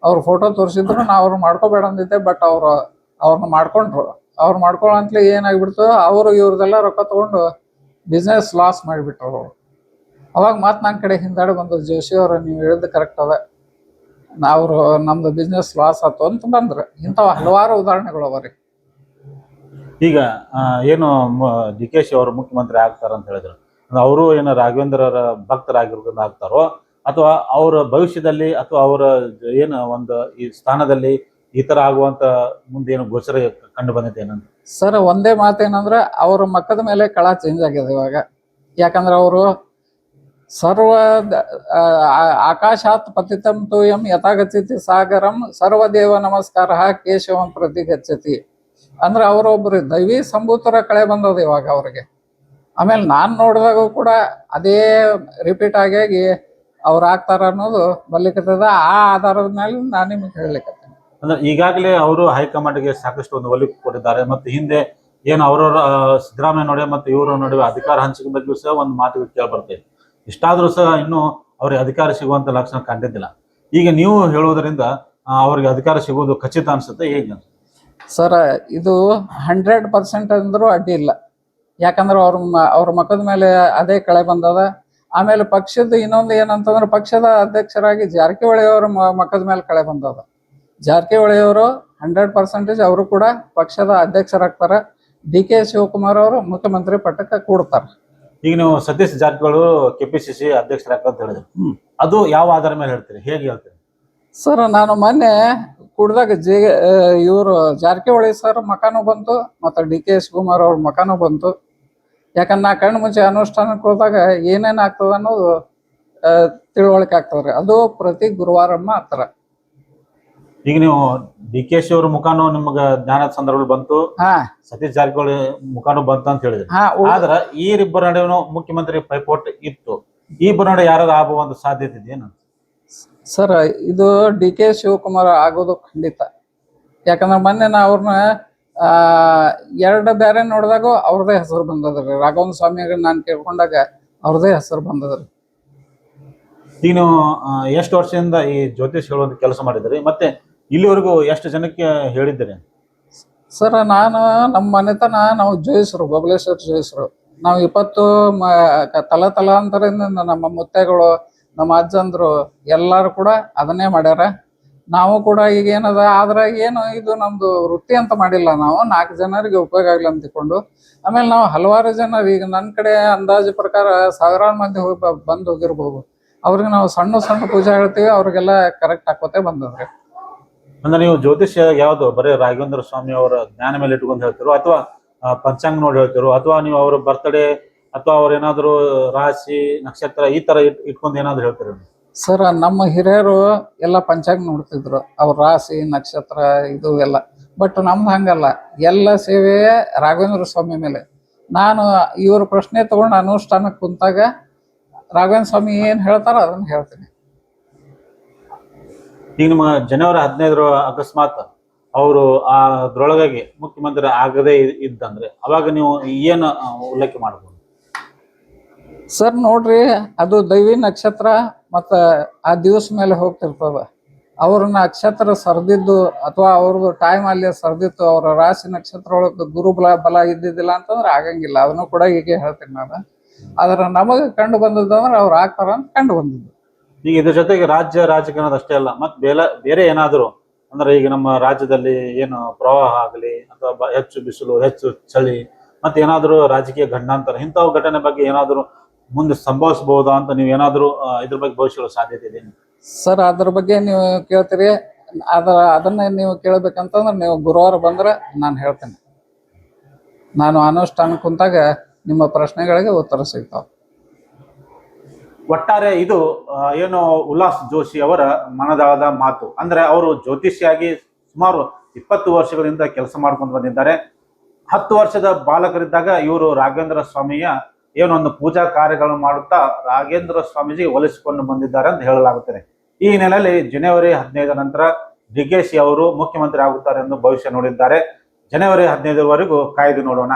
ಅವ್ರ ಫೋಟೋ ತೋರಿಸಿದ್ರು, ನಾ ಅವ್ರು ಮಾಡ್ಕೋಬೇಡ ಅಂದಿದ್ದೆ ಬಟ್ ಅವರು ಅವ್ರನ್ನ ಮಾಡ್ಕೊಂಡ್ರು. ಅವ್ರು ಮಾಡ್ಕೊಳ್ಳೋಂತ್ಲೆ ಏನಾಗ್ಬಿಡ್ತು, ಅವರು ಇವ್ರದೆಲ್ಲ ರೊಕ್ಕ ತಗೊಂಡು ಬಿಸ್ನೆಸ್ ಲಾಸ್ ಮಾಡಿಬಿಟ್ರು ಅವರು. ಅವಾಗ ಮತ್ತೆ ನನ್ನ ಕಡೆ ಹಿಂದಾಡಿ ಬಂದು ಜೋಶಿ ಅವರು, ನೀವು ಹೇಳಿದ್ದು ಕರೆಕ್ಟ್ ಅದ. ಅವರು ನಮ್ದು ಬಿಸ್ನೆಸ್ ಲಾಸ್ ಆಯ್ತು ಅಂತ ಬಂದ್ರೆ. ಇಂಥವು ಹಲವಾರು ಉದಾಹರಣೆಗಳು ಅವ ರೀ. ಈಗ ಆ, ಏನು ಡಿ ಕೆ ಶಿ ಅವರು ಮುಖ್ಯಮಂತ್ರಿ ಆಗ್ತಾರ ಅಂತ ಹೇಳಿದ್ರು. ಅಂದ್ರೆ ಅವರು ಏನು ರಾಘವೇಂದ್ರರ ಭಕ್ತರಾಗಿರೋದ್ರಿಂದ ಆಗ್ತಾರೋ ಅಥವಾ ಅವರ ಭವಿಷ್ಯದಲ್ಲಿ ಅಥವಾ ಅವರ ಜ- ಏನು ಒಂದು ಈ ಸ್ಥಾನದಲ್ಲಿ ಈ ತರ ಆಗುವಂತ ಮುಂದೆ ಏನು ಗೋಚರ ಕಂಡು ಬಂದಿದೆ ಏನಂತ? ಸರ್ ಒಂದೇ ಮಾತೇನಂದ್ರೆ ಅವ್ರ ಮಕ್ಕದ ಮೇಲೆ ಕಳ ಚೇಂಜ್ ಆಗಿದೆ ಇವಾಗ. ಯಾಕಂದ್ರೆ ಅವರು ಸರ್ವ ಆಕಾಶಾತ್ ಪತಿತಂ ತೂಯಂ ಯಥಾಗಚ್ಚತಿ ಸಾಗರಂ, ಸರ್ವದೇವ ನಮಸ್ಕಾರ ಕೇಶವಂ ಪ್ರತಿ ಗಚ್ಚತಿ ಅಂದ್ರೆ ಅವರೊಬ್ಬರು ದೈವಿ ಸಂಭೂತರ ಕಳೆ ಬಂದದ ಇವಾಗ ಅವ್ರಿಗೆ. ಆಮೇಲೆ ನಾನು ನೋಡಿದಾಗೂ ಕೂಡ ಅದೇ ರಿಪೀಟ್ ಆಗಿ ಅವ್ರು ಆಗ್ತಾರ ಅನ್ನೋದು ಬರ್ಲಿಕ್ಕತ್ತದ ಆ ಆಧಾರದ ಮೇಲೆ ನಾನು ನಿಮ್ಗೆ ಹೇಳಲಿಕ್ಕೆ ಅಂದ್ರೆ ಈಗಾಗಲೇ ಅವರು ಹೈಕಮಾಂಡ್ಗೆ ಸಾಕಷ್ಟು ಒಂದು ಒಲಿಕೆ ಕೊಟ್ಟಿದ್ದಾರೆ. ಮತ್ತು ಹಿಂದೆ ಏನು ಅವರವರ ಸಿದ್ದರಾಮಯ್ಯ ನಡುವೆ ಮತ್ತು ಇವರ ನಡುವೆ ಅಧಿಕಾರ ಹಂಚಿಕೆ ಬಗ್ಗೆ ಸಹ ಒಂದು ಮಾತುಗಳು ಕೇಳಿ ಬರ್ತದೆ ಇಷ್ಟಾದ್ರೂ ಸಹ ಇನ್ನೂ ಅವ್ರಿಗೆ ಅಧಿಕಾರ ಸಿಗುವಂತ ಲಕ್ಷಣ ಕಂಡಿದ್ದಿಲ್ಲ. ಈಗ ನೀವು ಹೇಳುವುದರಿಂದ ಅವ್ರಿಗೆ ಅಧಿಕಾರ ಸಿಗುವುದು ಖಚಿತ ಅನ್ಸುತ್ತೆ, ಹೇಗೆ? ಸರ್, ಇದು ಹಂಡ್ರೆಡ್ ಪರ್ಸೆಂಟ್ ಅಂದ್ರೂ ಅಡ್ಡಿ ಇಲ್ಲ. ಯಾಕಂದ್ರೆ ಅವ್ರ ಅವ್ರ ಮಕ್ಕದ ಮೇಲೆ ಅದೇ ಕಳೆ ಬಂದದ. ಆಮೇಲೆ ಪಕ್ಷದ ಇನ್ನೊಂದು ಏನಂತಂದ್ರೆ ಪಕ್ಷದ ಅಧ್ಯಕ್ಷರಾಗಿ ಜಾರಕಿಹೊಳಿ ಅವರ ಮಕ್ಕದ ಮೇಲೆ ಕಳೆ ಬಂದದ. ಜಾರಕಿಹೊಳಿ ಅವರು ಹಂಡ್ರೆಡ್ ಪರ್ಸೆಂಟೇಜ್ ಅವರು ಕೂಡ ಪಕ್ಷದ ಅಧ್ಯಕ್ಷರಾಗ್ತಾರೆ. ಡಿ ಕೆ ಶಿವಕುಮಾರ್ ಅವರು ಮುಖ್ಯಮಂತ್ರಿ ಪಟ್ಟಕ್ಕೆ ಕೂಡ್ತಾರೆ. ಈಗ ನೀವು ಸತೀಶ್ ಜಾರಕಿಹೊಳಿ ಸಿ ಅಧ್ಯಕ್ಷರಾಗ್ತಂತ ಹೇಳಿದ್ರು. ಅದು ಯಾವ ಆಧಾರ ಮೇಲೆ ಹೇಳ್ತೀರಿ? ಹೇಗೆ ಹೇಳ್ತೀರಿ? ಸರ್ ನಾನು ಮೊನ್ನೆ ಕುಡ್ದಾಗ ಜೆ ಇವರು ಜಾರಕಿಹೊಳಿ ಸರ್ ಮಕಾನು ಬಂತು ಮತ್ತು ಡಿ ಕೆ ಶಿವಕುಮಾರ್ ಅವ್ರ ಮಕಾನು ಬಂತು. ಯಾಕಂದ್ರೆ ನಾ ಕಣ್ಣು ಮುಂಚೆ ಅನುಷ್ಠಾನಕ್ಕೆ ಹೋದಾಗ ಏನೇನು ಆಗ್ತದೆ ಅನ್ನೋದು ತಿಳುವಳಿಕೆ ಆಗ್ತದ್ರಿ ಅದು ಪ್ರತಿ ಗುರುವಾರಮ್ಮ ಮಾತ್ರ ಈಗ ನೀವು ಡಿ ಕೆ ಶಿ ಅವ್ರ ಮುಖಾನು ನಿಮ್ಗೆ ಜ್ಞಾನದ ಸಂದರ್ಭದಲ್ಲಿ ಬಂತು. ಹಾ. ಸತೀಶ್ ಜಾರಕಿಹೊಳಿ ಮುಖಾನು ಬಂತು ಅಂತ ಹೇಳಿದ್ರಿ. ಆದ್ರೆ ಈ ಇಬ್ಬರ ನಡುವೆ ಮುಖ್ಯಮಂತ್ರಿ ಪೈಪೋಟ್ ಇತ್ತು. ಈ ಇಬ್ಬರ ನಡುವೆ ಯಾರಾದ್ರೂ ಆಗುವಂತ ಸಾಧ್ಯತೆ ಇದೆಯೇನು? ಸರ್ ಇದು ಡಿ ಕೆ ಶಿವಕುಮಾರ್ ಆಗೋದು ಖಂಡಿತ. ಯಾಕಂದ್ರೆ ಮೊನ್ನೆ ನಾ ಅವ್ರನ್ನ ಎರಡು ಬೇರೆ ನೋಡಿದಾಗ ಅವ್ರದೇ ಹೆಸರು ಬಂದದ್ರಿ. ರಾಘವನ್ ಸ್ವಾಮಿ ನಾನು ಕೇಳ್ಕೊಂಡಾಗ ಅವ್ರದೇ ಹೆಸರು ಬಂದದ್ರಿ. ಈಗ ನೀವು ಆ, ಎಷ್ಟು ವರ್ಷದಿಂದ ಈ ಜ್ಯೋತಿಷ್ ಹೇಳುವಂತ ಕೆಲಸ ಮಾಡಿದ್ರಿ? ಮತ್ತೆ ಇಲ್ಲಿವರೆಗೂ ಎಷ್ಟು ಜನಕ್ಕೆ ಹೇಳಿದ್ದೀರಿ? ಸರ್, ನಾನು ನಮ್ಮ ಮನೆತನ ನಾವು ಜೋಯಿಸರು, ಬಬಲೇಶ್ವರ ಜೋಯಿಸರು. ನಾವು ಇಪ್ಪತ್ತು ಮ ತಲ ತಲಾಂತರದಿಂದ ನಮ್ಮ ಮುತ್ತೆಗಳು, ನಮ್ಮ ಅಜ್ಜಂದ್ರು ಎಲ್ಲರೂ ಕೂಡ ಅದನ್ನೇ ಮಾಡ್ಯಾರ. ನಾವು ಕೂಡ ಈಗ ಏನದ, ಆದ್ರೆ ಏನು ಇದು ನಮ್ದು ವೃತ್ತಿ ಅಂತ ಮಾಡಿಲ್ಲ ನಾವು. ನಾಲ್ಕು ಜನರಿಗೆ ಉಪಯೋಗ ಆಗಲಿ ಅಂತ ಆಮೇಲೆ ನಾವು ಹಲವಾರು ಜನರು ಈಗ ನನ್ನ ಕಡೆ ಅಂದಾಜು ಪ್ರಕಾರ ಸಾವಿರಾರು ಮಂದಿ ಹೋಗಿ ಬಂದು ಹೋಗಿರ್ಬೋದು. ಅವ್ರಿಗೆ ನಾವು ಸಣ್ಣ ಸಣ್ಣ ಪೂಜೆ ಹೇಳ್ತೀವಿ ಅವ್ರಿಗೆಲ್ಲ ಕರೆಕ್ಟ್ ಹಾಕೋತೆ ಬಂದದ್ರಿ. ಅಂದ್ರೆ ನೀವು ಜ್ಯೋತಿಷ್ಯ ಯಾವ್ದು ಬರೀ ರಾಘವೇಂದ್ರ ಸ್ವಾಮಿ ಅವರ ಜ್ಞಾನ ಮೇಲೆ ಇಟ್ಕೊಂಡು ಹೇಳ್ತಿರೋ ಅಥವಾ ಪಂಚಾಂಗ ನೋಡಿ ಹೇಳ್ತಿರೋ ಅಥವಾ ನೀವು ಅವ್ರ ಬರ್ತ್ಡೇ ಅಥವಾ ಅವ್ರ ಏನಾದ್ರು ರಾಶಿ, ನಕ್ಷತ್ರ ಈ ತರ ಇಟ್- ಇಟ್ಕೊಂಡು ಏನಾದ್ರು ಹೇಳ್ತೀರ? ಸರ್, ನಮ್ಮ ಹಿರಿಯರು ಎಲ್ಲ ಪಂಚಾಂಗ ನೋಡ್ತಿದ್ರು. ಅವ್ರ ರಾಶಿ, ನಕ್ಷತ್ರ, ಇದು ಎಲ್ಲ. ಬಟ್ ನಮ್ದು ಹಂಗಲ್ಲ. ಎಲ್ಲ ಸೇವೆ ರಾಘವೇಂದ್ರ ಸ್ವಾಮಿ ಮೇಲೆ. ನಾನು ಇವ್ರ ಪ್ರಶ್ನೆ ತಗೊಂಡು ಅನುಷ್ಠಾನಕ್ಕೆ ಕುಂತಾಗ ರಾಘವೇಂದ್ರ ಸ್ವಾಮಿ ಏನ್ ಹೇಳ್ತಾರ ಅದನ್ನ ಹೇಳ್ತೀನಿ. ಈಗ ನಿಮ್ಮ ಜನವರಿ ಹದಿನೈದರ ಅಕಸ್ಮಾತ್ ಅವರು ಆ ಅದ್ರೊಳಗಾಗಿ ಮುಖ್ಯಮಂತ್ರಿ ಆಗದೇ ಇದ್ದಂದ್ರೆ ಅವಾಗ ನೀವು ಏನು ಉಲ್ಲೇಖ ಮಾಡ್ಬೋದು? ಸರ್, ನೋಡ್ರಿ, ಅದು ದೈವಿ ನಕ್ಷತ್ರ ಮತ್ತು ಆ ದಿವಸ ಮೇಲೆ ಹೋಗ್ತಿರ್ತದ. ಅವ್ರನ್ನ ನಕ್ಷತ್ರ ಸರ್ದಿದ್ದು ಅಥವಾ ಅವ್ರದ್ದು ಟೈಮ್ ಅಲ್ಲಿ ಸರ್ದಿತ್ತು, ಅವ್ರ ರಾಶಿ ನಕ್ಷತ್ರ ಒಳಗೆ ಗುರು ಬಲ ಬಲ ಇದ್ದಿದ್ದಿಲ್ಲ ಅಂತಂದ್ರೆ ಆಗಂಗಿಲ್ಲ. ಅದನ್ನು ಕೂಡ ಹೀಗೆ ಹೇಳ್ತೀನಿ ನಾನು. ಆದ್ರೆ ನಮಗೆ ಕಂಡು ಬಂದದಂದ್ರೆ ಅವ್ರು ಆಗ್ತಾರ ಅಂತ ಕಂಡು ಬಂದಿದ್ದು. ಈಗ ಇದ್ರ ಜೊತೆಗೆ ರಾಜ್ಯ ರಾಜಕಾರಣದ ಅಷ್ಟೇ ಅಲ್ಲ ಮತ್ತೆ ಬೇಲ, ಬೇರೆ ಏನಾದರೂ, ಅಂದ್ರೆ ಈಗ ನಮ್ಮ ರಾಜ್ಯದಲ್ಲಿ ಏನು ಪ್ರವಾಹ ಆಗಲಿ ಅಥವಾ ಹೆಚ್ಚು ಬಿಸಿಲು, ಹೆಚ್ಚು ಚಳಿ ಮತ್ತೆ ಏನಾದರೂ ರಾಜಕೀಯ ಗಂಡಾಂತರ, ಇಂಥವು ಘಟನೆ ಬಗ್ಗೆ ಏನಾದರೂ ಮುಂದೆ ಸಂಭವಿಸಬಹುದಾ ಅಂತ ನೀವು ಏನಾದರೂ ಇದ್ರ ಬಗ್ಗೆ ಭವಿಷ್ಯಗಳ ಸಾಧ್ಯತೆ ಇದೆ? ಸರ್, ಅದ್ರ ಬಗ್ಗೆ ನೀವು ಕೇಳ್ತೀರಿ ಅದರ ಅದನ್ನ ನೀವು ಕೇಳ್ಬೇಕಂತಂದ್ರೆ ನೀವು ಗುರುವಾರ ಬಂದ್ರೆ ನಾನು ಹೇಳ್ತೇನೆ. ನಾನು ಅನುಷ್ಠಾನ ಕುಂತಾಗ ನಿಮ್ಮ ಪ್ರಶ್ನೆಗಳಿಗೆ ಉತ್ತರ ಸಿಗ್ತಾವ. ಒಟ್ಟಾರೆ ಇದು ಏನು ಉಲ್ಲಾಸ್ ಜೋಶಿ ಅವರ ಮನದಾಳದ ಮಾತು. ಅಂದ್ರೆ ಅವರು ಜ್ಯೋತಿಷಿಯಾಗಿ ಸುಮಾರು ಇಪ್ಪತ್ತು ವರ್ಷಗಳಿಂದ ಕೆಲಸ ಮಾಡ್ಕೊಂಡು ಬಂದಿದ್ದಾರೆ. ಹತ್ತು ವರ್ಷದ ಬಾಲಕರಿದ್ದಾಗ ಇವರು ರಾಘವೇಂದ್ರ ಸ್ವಾಮಿಯ ಏನೊಂದು ಪೂಜಾ ಕಾರ್ಯಗಳನ್ನು ಮಾಡುತ್ತಾ ರಾಘೇಂದ್ರ ಸ್ವಾಮೀಜಿಗೆ ಒಲಿಸಿಕೊಂಡು ಬಂದಿದ್ದಾರೆ ಅಂತ ಹೇಳಲಾಗುತ್ತದೆ. ಈ ಹಿನ್ನೆಲೆಯಲ್ಲಿ ಜನವರಿ ಹದಿನೈದರ ನಂತರ ಡಿಗೇಶಿ ಅವರು ಮುಖ್ಯಮಂತ್ರಿ ಆಗುತ್ತಾರೆ ಎಂದು ಭವಿಷ್ಯ ನೋಡಿದ್ದಾರೆ. ಜನವರಿ ಹದಿನೈದರವರೆಗೂ ಕಾಯ್ದು ನೋಡೋಣ.